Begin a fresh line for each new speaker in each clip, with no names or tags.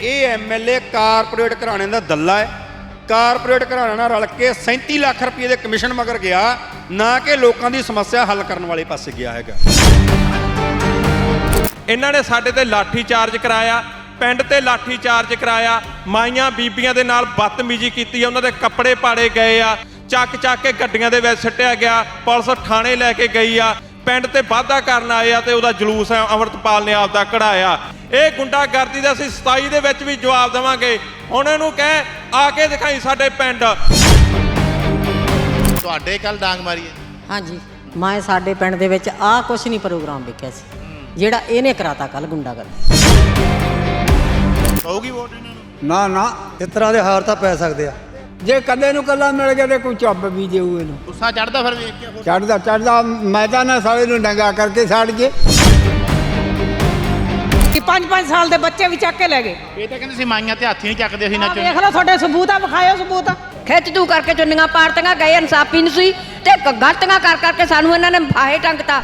ਇਹ MLA corporate ਘਰਾਣੇ ਦਾ ਦੱਲਾ ਹੈ। ਕਾਰਪੋਰੇਟ ਘਰਾਣਾ ਨਾਲ ਰਲ ਕੇ 37 ਲੱਖ ਰੁਪਏ ਦੇ ਕਮਿਸ਼ਨ ਮਗਰ ਗਿਆ ਨਾ ਕਿ ਲੋਕਾਂ ਦੀ ਸਮੱਸਿਆ ਹੱਲ ਕਰਨ ਵਾਲੇ ਪਾਸੇ ਗਿਆ ਹੈਗਾ।
ਇਹਨਾਂ ਨੇ ਸਾਡੇ ਤੇ ਲਾਠੀ ਚਾਰਜ ਕਰਾਇਆ ਪਿੰਡ ਤੇ ਲਾਠੀ ਚਾਰਜ ਕਰਾਇਆ ਮਾਈਆਂ ਬੀਬੀਆਂ ਦੇ ਨਾਲ ਬਦਤਮੀਜ਼ੀ ਕੀਤੀ ਆ, ਉਹਨਾਂ ਦੇ ਕੱਪੜੇ ਪਾੜੇ ਗਏ ਆ ਚੱਕ ਚੱਕ ਕੇ ਗੱਡੀਆਂ ਦੇ ਵਿੱਚ ਸਿੱਟਿਆ ਗਿਆ ਪੁਲਿਸ ਥਾਣੇ ਲੈ ਕੇ ਗਈ ਆ ਪਿੰਡ ਤੇ ਵਾਅਦਾ ਕਰਨ ਆਏ ਆ ਤੇ ਉਹਦਾ ਜਲੂਸ ਹੈ ਅਮਰਤਪਾਲ ਨੇ ਆਪਦਾ ਕਢਾਇਆ। ਇਹ ਗੁੰਡਾਗਰਦੀ ਦਾ ਅਸੀਂ 27 ਦੇ ਵਿੱਚ ਵੀ ਜਵਾਬ ਦੇਵਾਂਗੇ। ਹੁਣ ਇਹਨੂੰ ਕਹਿ ਆ ਕੇ ਦਿਖਾਈ ਸਾਡੇ ਪਿੰਡ।
ਤੁਹਾਡੇ ਕੱਲ ਡਾਂਗ ਮਾਰੀ ਹੈ।
ਹਾਂਜੀ ਮੈਂ ਸਾਡੇ ਪਿੰਡ ਦੇ ਵਿੱਚ ਆਹ ਕੁਛ ਨਹੀਂ ਪ੍ਰੋਗਰਾਮ ਵੇਖਿਆ ਸੀ। ਜਿਹੜਾ ਇਹਨੇ ਕਰਾਤਾ ਕੱਲ ਗੁੰਡਾ ਕਰ
ਪਊਗੀ ਵੋਟ ਇਹਨਾਂ ਨੂੰ?
ਨਾ ਨਾ ਇਸ ਤਰ੍ਹਾਂ ਦੇ ਹਾਰ ਤਾਂ ਪੈ ਸਕਦੇ ਆ।
ਜੇ ਕੱਲੇ ਨੂੰ ਕੱਲਾ ਮਿਲ ਗਿਆ ਤੇ ਕੋਈ ਚੱਬ ਵੀ ਦੇਊ ਇਹਨੂੰ।
ਗੁੱਸਾ ਚੜਦਾ ਫਿਰ ਵੇਖ ਕੇ
ਚੜਦਾ ਚੜਦਾ ਮੈਦਾਨ ਸਾਲੇ ਨੂੰ ਡੰਗਾ ਕਰਕੇ ਛੱਡ ਜੇ।
ਕਿ 5-5 ਸਾਲ ਦੇ ਬੱਚੇ ਵੀ ਚੱਕ ਕੇ ਲੈ ਗਏ।
ਇਹ ਤਾਂ ਕਹਿੰਦੇ ਸੀ ਮਾਈਆਂ ਤੇ ਹੱਥ ਹੀ ਨਹੀਂ ਚੱਕਦੇ ਸੀ
ਆਹ
ਨੱਚਣ।
ਵੇਖ ਲਓ ਤੁਹਾਡੇ ਸਬੂਤ ਆ ਵਿਖਾਇਓ ਸਬੂਤ।
ਖਿੱਚ ਤੂ ਕਰਕੇ ਚੁੰਨੀਆਂ ਪਾੜਤੀਆਂ ਗਏ ਇਨਸਾਫੀ ਨਹੀਂ ਸੀ ਤੇ ਗ- ਗਲਤੀਆਂ ਕਰ ਕਰਕੇ ਸਾਨੂੰ ਇਹਨਾਂ ਨੇ ਫਾਹੇ ਟੰਗਤਾ।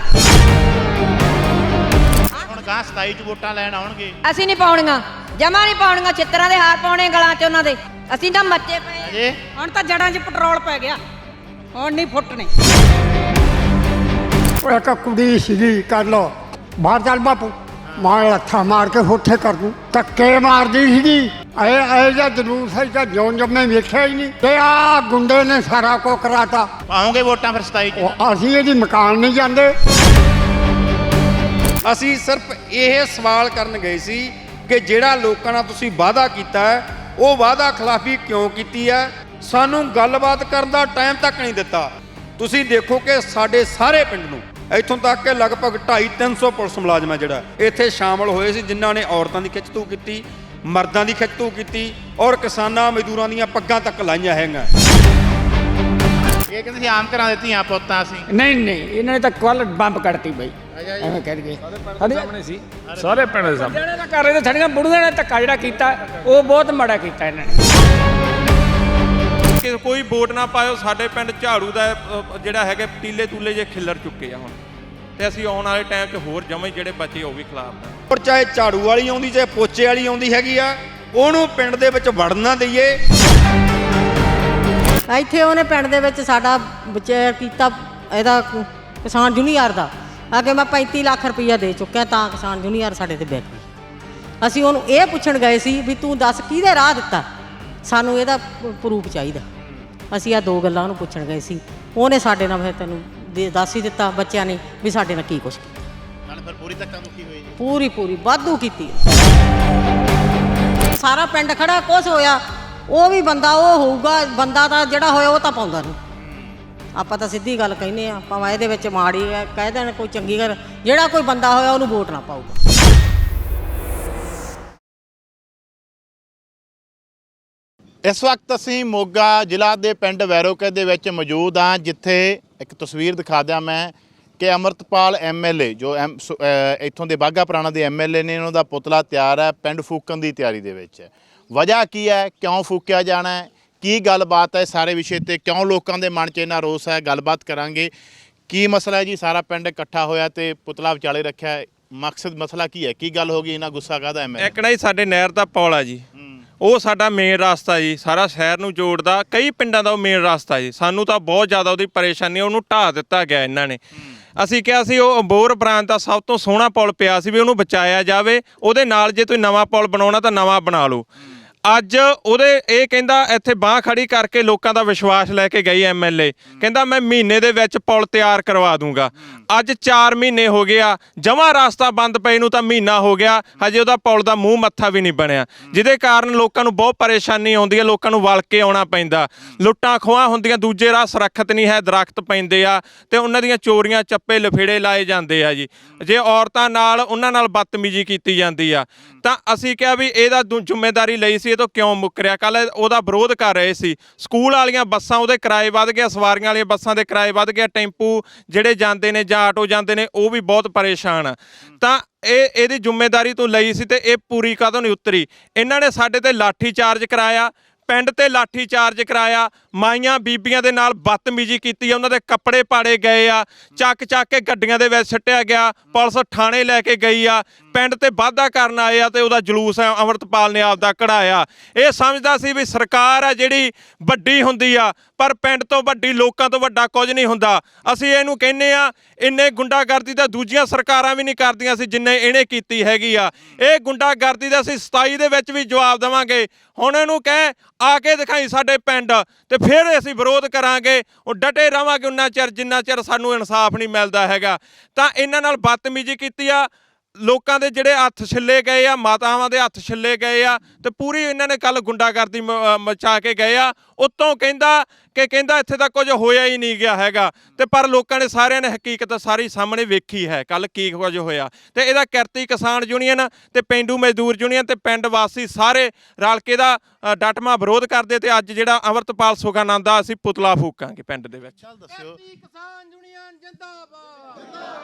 ਹੁਣ ਗਾਂ 27 ਚ ਵੋਟਾਂ ਲੈਣ ਆਉਣਗੇ।
ਅਸੀਂ ਨਹੀਂ ਪਾਉਣੀਆਂ ਜਮਾ ਨਹੀਂ ਪਾਉਣੀਆਂ ਚਿੱਤਰਾਂ ਦੇ ਹਾਰ ਪਾਉਣੇ ਗਲਾਂ 'ਚ ਉਹਨਾਂ ਦੇ। ਅਸੀਂ ਤਾਂ ਮੱਚੇ ਪਏ ਆ।
ਅਜੇ
ਹੁਣ ਤਾਂ ਜੜਾਂ 'ਚ ਪੈਟਰੋਲ ਪੈ ਗਿਆ। ਹੁਣ ਨਹੀਂ ਫੁੱਟਣੇ
ਉਹ ਇੱਕ ਕੁੜੀ ਸੀਗੀ ਕਰ ਲੋ ਬਾਹਰ ਚੱਲ ਬਾਪੂ। ਮਾਰ ਲੱਥਾ ਮਾਰ ਕੇ ਹੋਠੇ ਕਰ ਦੂੰ। ਧੱਕੇ ਮਾਰਦੀ ਸੀਗੀ। ਐ ਐ ਜਿਹਾ ਜਲੂਸ ਹੈ ਤਾਂ ਜਿਉਂ ਜੰਮੇ ਵੇਖਿਆ ਹੀ ਨਹੀਂ। ਤੇ ਆ ਗੁੰਡੇ ਨੇ ਸਾਰਾ ਕੋ ਕਰਾਤਾ।
ਪਾਉਂਗੇ ਵੋਟਾਂ ਫਿਰ 27 ਚ?
ਉਹ ਅਸੀਂ ਇਹਦੀ ਮਕਾਨ ਨਹੀਂ ਜਾਂਦੇ।
ਅਸੀਂ ਸਿਰਫ ਇਹ ਸਵਾਲ ਕਰਨ ਗਏ ਸੀ ਕਿ ਜਿਹੜਾ ਲੋਕਾਂ ਨਾਲ ਤੁਸੀਂ ਵਾਅਦਾ ਕੀਤਾ ਹੈ ਉਹ ਵਾਅਦਾ ਖਿਲਾਫੀ ਕਿਉਂ ਕੀਤੀ ਹੈ? ਸਾਨੂੰ ਗੱਲਬਾਤ ਕਰਨ ਦਾ ਟਾਈਮ ਤੱਕ ਨਹੀਂ ਦਿੱਤਾ। ਤੁਸੀਂ ਦੇਖੋ ਕਿ ਸਾਡੇ ਸਾਰੇ ਪਿੰਡ ਨੂੰ ਇੱਥੋਂ ਤੱਕ ਕਿ ਲਗਭਗ 2.5 300 ਪੁਲਿਸ ਮੁਲਾਜ਼ਮ ਹੈ ਜਿਹੜਾ। ਇੱਥੇ ਸ਼ਾਮਲ ਹੋਏ ਸੀ, ਜਿਨ੍ਹਾਂ ਨੇ ਔਰਤਾਂ ਦੀ ਖਿੱਚਤੂ ਕੀਤੀ, ਮਰਦਾਂ ਦੀ ਖਿੱਚਤੂ ਕੀਤੀ ਔਰ ਕਿਸਾਨਾਂ ਮਜ਼ਦੂਰਾਂ ਦੀਆਂ ਪੱਗਾਂ ਤੱਕ ਲਾਈਆਂ ਹੈਗੀਆਂ।
ਇਹ ਕਹਿੰਦੇ ਸੀ ਆਮ ਘਰਾਂ ਦੇ ਧੀਆਂ ਪੁੱਤਾਂ ਸੀ
ਨਹੀਂ ਨਹੀਂ ਇਹਨਾਂ ਨੇ ਤਾਂ ਕੱਲ ਬੰਬ ਕੱਢਤੀ ਬਈ। ਐਵੇਂ ਕਹਿ ਗਏ ਸਾਹਮਣੇ ਸੀ। ਸਾਰੇ ਪਿੰਡ ਦੇ ਸਾਹਮਣੇ। ਜਿਹੜੇ ਕਰ ਰਹੇ ਤੇ ਸਾਡੀਆਂ ਬੁੜੀਆਂ ਨੇ ਧੱਕਾ ਜਿਹੜਾ ਕੀਤਾ ਉਹ ਬਹੁਤ ਮਾੜਾ ਕੀਤਾ ਇਹਨਾਂ ਨੇ।
ਕਿ ਕੋਈ ਵੋਟ ਨਾ ਪਾਇਓ ਸਾਡੇ ਪਿੰਡ ਝਾੜੂ ਦਾ ਜਿਹੜਾ ਹੈਗਾ ਪਤੀਲੇ ਤੂਲੇ ਜੇ ਖਿੱਲਰ ਚੁੱਕੇ ਆ ਹੁਣ। ਤੇ ਅਸੀਂ ਆਉਣ ਵਾਲੇ ਟਾਈਮ 'ਚ ਹੋਰ ਜਮੇ ਜਿਹੜੇ ਬੱਚੇ ਉਹ ਵੀ ਖਿਲਾਫ
ਔਰ ਚਾਹੇ ਝਾੜੂ ਵਾਲੀ ਆਉਂਦੀ ਚਾਹੇ ਪੋਚੇ ਵਾਲੀ ਆਉਂਦੀ ਹੈਗੀ ਆ ਉਹਨੂੰ ਪਿੰਡ ਦੇ ਵਿੱਚ ਵੜਨ ਦਈਏ।
ਇੱਥੇ ਉਹਨੇ ਪਿੰਡ ਦੇ ਵਿੱਚ ਸਾਡਾ ਵਿਚਾਰ ਕੀਤਾ ਇਹਦਾ ਕਿਸਾਨ ਜੂਨੀਅਰ ਦਾ। ਅੱਗੇ ਮੈਂ 35 ਲੱਖ ਰੁਪਈਆ ਦੇ ਚੁੱਕਿਆ ਤਾਂ ਕਿਸਾਨ ਜੂਨੀਅਰ ਸਾਡੇ ਤੇ ਬੈਠ ਗਈ ਅਸੀਂ ਉਹਨੂੰ ਇਹ ਪੁੱਛਣ ਗਏ ਸੀ ਵੀ ਤੂੰ ਦੱਸ ਕਿਹਦੇ ਰਾਹ ਦਿੱਤਾ? ਸਾਨੂੰ ਇਹਦਾ ਪ੍ਰੂਫ ਚਾਹੀਦਾ। ਅਸੀਂ ਆ ਦੋ ਗੱਲਾਂ ਉਹਨੂੰ ਪੁੱਛਣ ਗਏ ਸੀ। ਉਹਨੇ ਸਾਡੇ ਨਾਲ ਫਿਰ ਤੈਨੂੰ ਦੱਸ ਹੀ ਦਿੱਤਾ ਬੱਚਿਆਂ ਨੇ ਵੀ ਸਾਡੇ ਨਾਲ ਕੀ ਕੁਛ ਕੀਤਾ।
ਨਾਲ ਫਿਰ ਪੂਰੀ ਧੱਕਾ ਮੁੱਕੀ ਹੋਈ ਜੀ।
ਪੂਰੀ ਪੂਰੀ ਵਾਧੂ ਕੀਤੀ। ਸਾਰਾ ਪਿੰਡ ਖੜਾ ਕੁਛ ਹੋਇਆ। ਉਹ ਵੀ ਬੰਦਾ, ਉਹ ਹੋਊਗਾ, ਬੰਦਾ ਤਾਂ ਜਿਹੜਾ ਹੋਇਆ ਉਹ ਤਾਂ ਪਾਉਂਦਾ ਨਹੀਂ ਆਪਾਂ ਤਾਂ ਸਿੱਧੀ ਗੱਲ ਕਹਿੰਦੇ ਆ, ਭਾਵੇਂ ਇਹਦੇ ਵਿੱਚ ਮਾੜੀ ਹੈ ਕਹਿ ਦੇਣ ਕੋਈ ਚੰਗੀ ਗੱਲ, ਜਿਹੜਾ ਕੋਈ ਬੰਦਾ ਹੋਇਆ ਉਹਨੂੰ ਵੋਟ ਨਾ ਪਾਊਗਾ
ਇਸ ਵਕਤ ਅਸੀਂ ਮੋਗਾ ਜ਼ਿਲ੍ਹਾ ਦੇ ਪਿੰਡ ਵੈਰੋਕੇ ਦੇ ਵਿੱਚ ਮੌਜੂਦ ਹਾਂ, ਜਿੱਥੇ ਇੱਕ ਤਸਵੀਰ ਦਿਖਾ ਦਿਆਂ ਮੈਂ ਕਿ ਅਮਰਤਪਾਲ ਐਮਐਲਏ ਜੋ ਐਮ- ਇੱਥੋਂ ਦੇ ਬਾਗਾ ਪੁਰਾਣਾ ਦੇ ਐਮਐਲਏ ਨੇ ਉਹਨਾਂ ਦਾ ਪੁਤਲਾ ਤਿਆਰ ਹੈ ਪਿੰਡ ਫੂਕਣ ਦੀ ਤਿਆਰੀ ਦੇ ਵਿੱਚ। ਵਜ੍ਹਾ ਕੀ ਹੈ? ਕਿਉਂ ਫੂਕਿਆ ਜਾਣਾ ਹੈ? ਕੀ ਗੱਲਬਾਤ ਹੈ ਸਾਰੇ ਵਿਸ਼ੇ ਤੇ? ਕਿਉਂ ਲੋਕਾਂ ਦੇ ਮਨ 'ਚ ਇੰਨਾ ਰੋਸ ਹੈ? ਗੱਲਬਾਤ ਕਰਾਂਗੇ। ਕੀ ਮਸਲਾ ਹੈ ਜੀ? ਸਾਰਾ ਪਿੰਡ ਇਕੱਠਾ ਹੋਇਆ ਤੇ ਪੁਤਲਾ ਵਿਚਾਲੇ ਰੱਖਿਆ ਹੈ। ਮਕਸਦ ਮਸਲਾ ਕੀ ਹੈ? ਕੀ ਗੱਲ ਹੋ ਗਈ? ਇਹਨਾਂ ਗੁੱਸਾ ਕਾਹਦਾ ਐਮਐਲਏ
ਇੱਕ ਨਾ ਹੀ ਸਾਡੇ ਨਹਿਰ ਦਾ ਪੌਲ ਆ ਜੀ। ਉਹ ਸਾਡਾ ਮੇਨ ਰਸਤਾ ਜੀ। ਸਾਰਾ ਸ਼ਹਿਰ ਨੂੰ ਜੋੜਦਾ। ਕਈ ਪਿੰਡਾਂ ਦਾ ਉਹ ਮੇਨ ਰਸਤਾ ਜੀ। ਸਾਨੂੰ ਤਾਂ ਬਹੁਤ ਜ਼ਿਆਦਾ ਉਹਦੀ ਪਰੇਸ਼ਾਨੀ ਉਹਨੂੰ ਢਾਹ ਦਿੱਤਾ ਗਿਆ ਇਹਨਾਂ ਨੇ। ਅਸੀਂ ਕਿਹਾ ਸੀ ਉਹ ਅੰਬੋਰ ਬ੍ਰਾਂਚ ਦਾ ਸਭ ਤੋਂ ਸੋਹਣਾ ਪੁਲ ਪਿਆ ਸੀ ਵੀ ਉਹਨੂੰ ਬਚਾਇਆ ਜਾਵੇ। ਉਹਦੇ ਨਾਲ ਜੇ ਤੁਸੀਂ ਨਵਾਂ ਪੁਲ ਬਣਾਉਣਾ ਤਾਂ ਨਵਾਂ ਬਣਾ ਲਓ। ਅੱਜ ਉਹਦੇ ਇਹ ਕਹਿੰਦਾ ਇੱਥੇ ਬਾਹ ਖੜੀ ਕਰਕੇ ਲੋਕਾਂ ਦਾ ਵਿਸ਼ਵਾਸ ਲੈ ਕੇ ਗਈ ਐਮਐਲਏ ਕਹਿੰਦਾ ਮੈਂ ਮਹੀਨੇ ਦੇ ਵਿੱਚ ਪੁਲ ਤਿਆਰ ਕਰਵਾ ਦੂੰਗਾ। ਅੱਜ 4 ਮਹੀਨੇ ਹੋ ਗਿਆ ਜਮਾ ਰਾਸਤਾ ਬੰਦ ਪਏ ਨੂੰ ਤਾਂ ਮਹੀਨਾ ਹੋ ਗਿਆ, ਹਜੇ ਉਹਦਾ ਪੁਲ ਦਾ ਮੂੰਹ ਮੱਥਾ ਵੀ ਨਹੀਂ ਬਣਿਆ। ਜਿਹਦੇ ਕਾਰਨ ਲੋਕਾਂ ਨੂੰ ਬਹੁਤ ਪਰੇਸ਼ਾਨੀ ਆਉਂਦੀ ਹੈ ਲੋਕਾਂ ਨੂੰ ਵਲ ਕੇ ਆਉਣਾ ਪੈਂਦਾ। ਲੁੱਟਾਂ ਖੋਹਾਂ ਹੁੰਦੀਆਂ, ਦੂਜੇ ਰਾਹ ਸੁਰੱਖਿਅਤ ਨਹੀਂ ਹੈ, ਦਰਖਤ ਪੈਂਦੇ ਆ ਤੇ ਉਹਨਾਂ ਦੀਆਂ ਚੋਰੀਆਂ ਚੱਪੇ ਲਫੇੜੇ ਲਾਏ ਜਾਂਦੇ ਆ ਜੀ। ਜੇ ਔਰਤਾਂ ਨਾਲ ਉਹਨਾਂ ਨਾਲ ਬਦਤਮੀਜ਼ੀ ਕੀਤੀ ਜਾਂਦੀ ਆ, ਤਾਂ ਅਸੀਂ ਕਿਹਾ ਵੀ ਇਹਦਾ ਦੁ- ਜ਼ਿੰਮੇਵਾਰੀ ਲਈ ਸੀ ਇਹ ਤੋਂ ਕਿਉਂ ਮੁੱਕਰਿਆ ਕੱਲ ਉਹਦਾ ਵਿਰੋਧ ਕਰ ਰਹੇ ਸੀ। ਸਕੂਲ ਵਾਲੀਆਂ ਬੱਸਾਂ ਉਹਦੇ ਕਿਰਾਏ ਵੱਧ ਗਿਆ ਸਵਾਰੀਆਂ ਵਾਲੀਆਂ ਬੱਸਾਂ ਦੇ ਕਿਰਾਏ ਵੱਧ ਗਿਆ ਟੈਂਪੂ ਜਿਹੜੇ ਜਾਂਦੇ ਨੇ ਜਾਂ ਆਟੋ ਜਾਂਦੇ ਨੇ, ਉਹ ਵੀ ਬਹੁਤ ਪਰੇਸ਼ਾਨ। ਆ ਤਾਂ ਇਹ, ਇਹਦੀ ਜ਼ਿੰਮੇਵਾਰੀ ਤੋਂ ਲਈ ਸੀ ਤੇ ਇਹ ਪੂਰੀ ਕਦੋਂ ਨਹੀਂ ਉਤਰੀ? ਇਹਨਾਂ ਨੇ ਸਾਡੇ ਤੇ ਲਾਠੀ ਚਾਰਜ ਕਰਾਇਆ। ਪਿੰਡ ਤੇ ਲਾਠੀ ਚਾਰਜ ਕਰਾਇਆ, ਮਾਈਆਂ ਬੀਬੀਆਂ ਦੇ ਨਾਲ ਬਦਤਮੀਜ਼ੀ ਕੀਤੀ ਆ, ਉਹਨਾਂ ਦੇ ਕੱਪੜੇ ਪਾੜੇ ਗਏ ਆ, ਚੱਕ ਚੱਕ ਕੇ ਗੱਡੀਆਂ ਦੇ ਵਿੱਚ ਸੱਟਿਆ ਗਿਆ, ਪੁਲਿਸ ਥਾਣੇ ਲੈ ਕੇ ਗਈ ਆ, ਪਿੰਡ ਤੇ ਵਾਅਦਾ ਕਰਨ ਆਏ ਆ ਤੇ ਉਹਦਾ ਜਲੂਸ ਆ ਅਮਰਤਪਾਲ ਨੇ ਆਪਦਾ ਕਢਾਇਆ। ਇਹ ਸਮਝਦਾ ਸੀ ਵੀ ਸਰਕਾਰ ਆ ਜਿਹੜੀ ਵੱਡੀ ਹੁੰਦੀ ਆ ਪਰ ਪਿੰਡ ਤੋਂ ਵੱਡੀ, ਲੋਕਾਂ ਤੋਂ ਵੱਡਾ ਕੁਝ ਨਹੀਂ ਹੁੰਦਾ। ਅਸੀਂ ਇਹਨੂੰ ਕਹਿੰਨੇ ਆ ਇੰਨੇ ਗੁੰਡਾਗਰਦੀ ਤਾਂ ਦੂਜੀਆਂ ਸਰਕਾਰਾਂ ਵੀ ਨਹੀਂ ਕਰਦੀਆਂ ਸੀ ਜਿੰਨੇ ਇਹਨੇ ਕੀਤੀ ਹੈਗੀ ਆ। ਇਹ ਗੁੰਡਾਗਰਦੀ ਦਾ ਅਸੀਂ 27 ਦੇ ਵਿੱਚ ਵੀ ਜਵਾਬ ਦੇਵਾਂਗੇ। ਹੁਣ ਇਹਨੂੰ ਕਹਿ, ਆ ਕੇ ਦਿਖਾਈ ਸਾਡੇ ਪਿੰਡ ਤੇ ਫਿਰ ਅਸੀਂ ਵਿਰੋਧ ਕਰਾਂਗੇ। ਉਹ ਡਟੇ ਰਵਾਂਗੇ, ਉਨਾ ਚਿਰ, ਜਿੰਨਾ ਚਿਰ ਸਾਨੂੰ ਇਨਸਾਫ ਨਹੀਂ ਮਿਲਦਾ ਹੈਗਾ। ਤਾਂ ਇਹਨਾਂ ਨਾਲ ਬਦਤਮੀਜ਼ੀ ਕੀਤੀ ਆ ਲੋਕਾਂ ਦੇ ਜਿਹੜੇ ਹੱਥ ਛਿੱਲੇ ਗਏ ਆ ਮਾਤਾਵਾਂ ਦੇ ਹੱਥ ਛਿੱਲੇ ਗਏ ਆ ਤੇ ਪੂਰੀ ਇਹਨਾਂ ਨੇ ਕੱਲ ਗੁੰਡਾਗਰਦੀ ਮਚਾ ਕੇ ਗਏ ਆ। ਉਤੋਂ ਕਹਿੰਦਾ ਕਿ ਕਹਿੰਦਾ ਇੱਥੇ ਤਾਂ ਕੁਝ ਹੋਇਆ ਹੀ ਨਹੀਂ ਗਿਆ ਹੈਗਾ। ਤੇ ਪਰ ਲੋਕਾਂ ਨੇ ਸਾਰਿਆਂ ਨੇ ਹਕੀਕਤ ਸਾਰੀ ਸਾਹਮਣੇ ਵੇਖੀ ਹੈ ਕੱਲ ਕੀ ਕੁਝ ਹੋਇਆ। ਤੇ ਇਹਦਾ ਕਿਰਤੀ ਕਿਸਾਨ ਯੂਨੀਅਨ ਤੇ ਪਿੰਡੂ ਮਜ਼ਦੂਰ ਯੂਨੀਅਨ ਤੇ ਪਿੰਡ ਵਾਸੀ ਸਾਰੇ ਰਲ ਕੇ ਦਾ ਡਟਮਾ ਵਿਰੋਧ ਕਰਦੇ ਤੇ ਅੱਜ ਜਿਹੜਾ ਅਮਰਤਪਾਲ ਸੁਖਾਨੰਦ ਦਾ ਅਸੀਂ ਪੁਤਲਾ ਫੂਕਾਂਗੇ ਪਿੰਡ ਦੇ ਵਿੱਚ।
ਚੱਲ ਦੱਸਿਓ।
ਕਿਸਾਨ ਯੂਨੀਅਨ ਜਿੰਦਾਬਾਦ।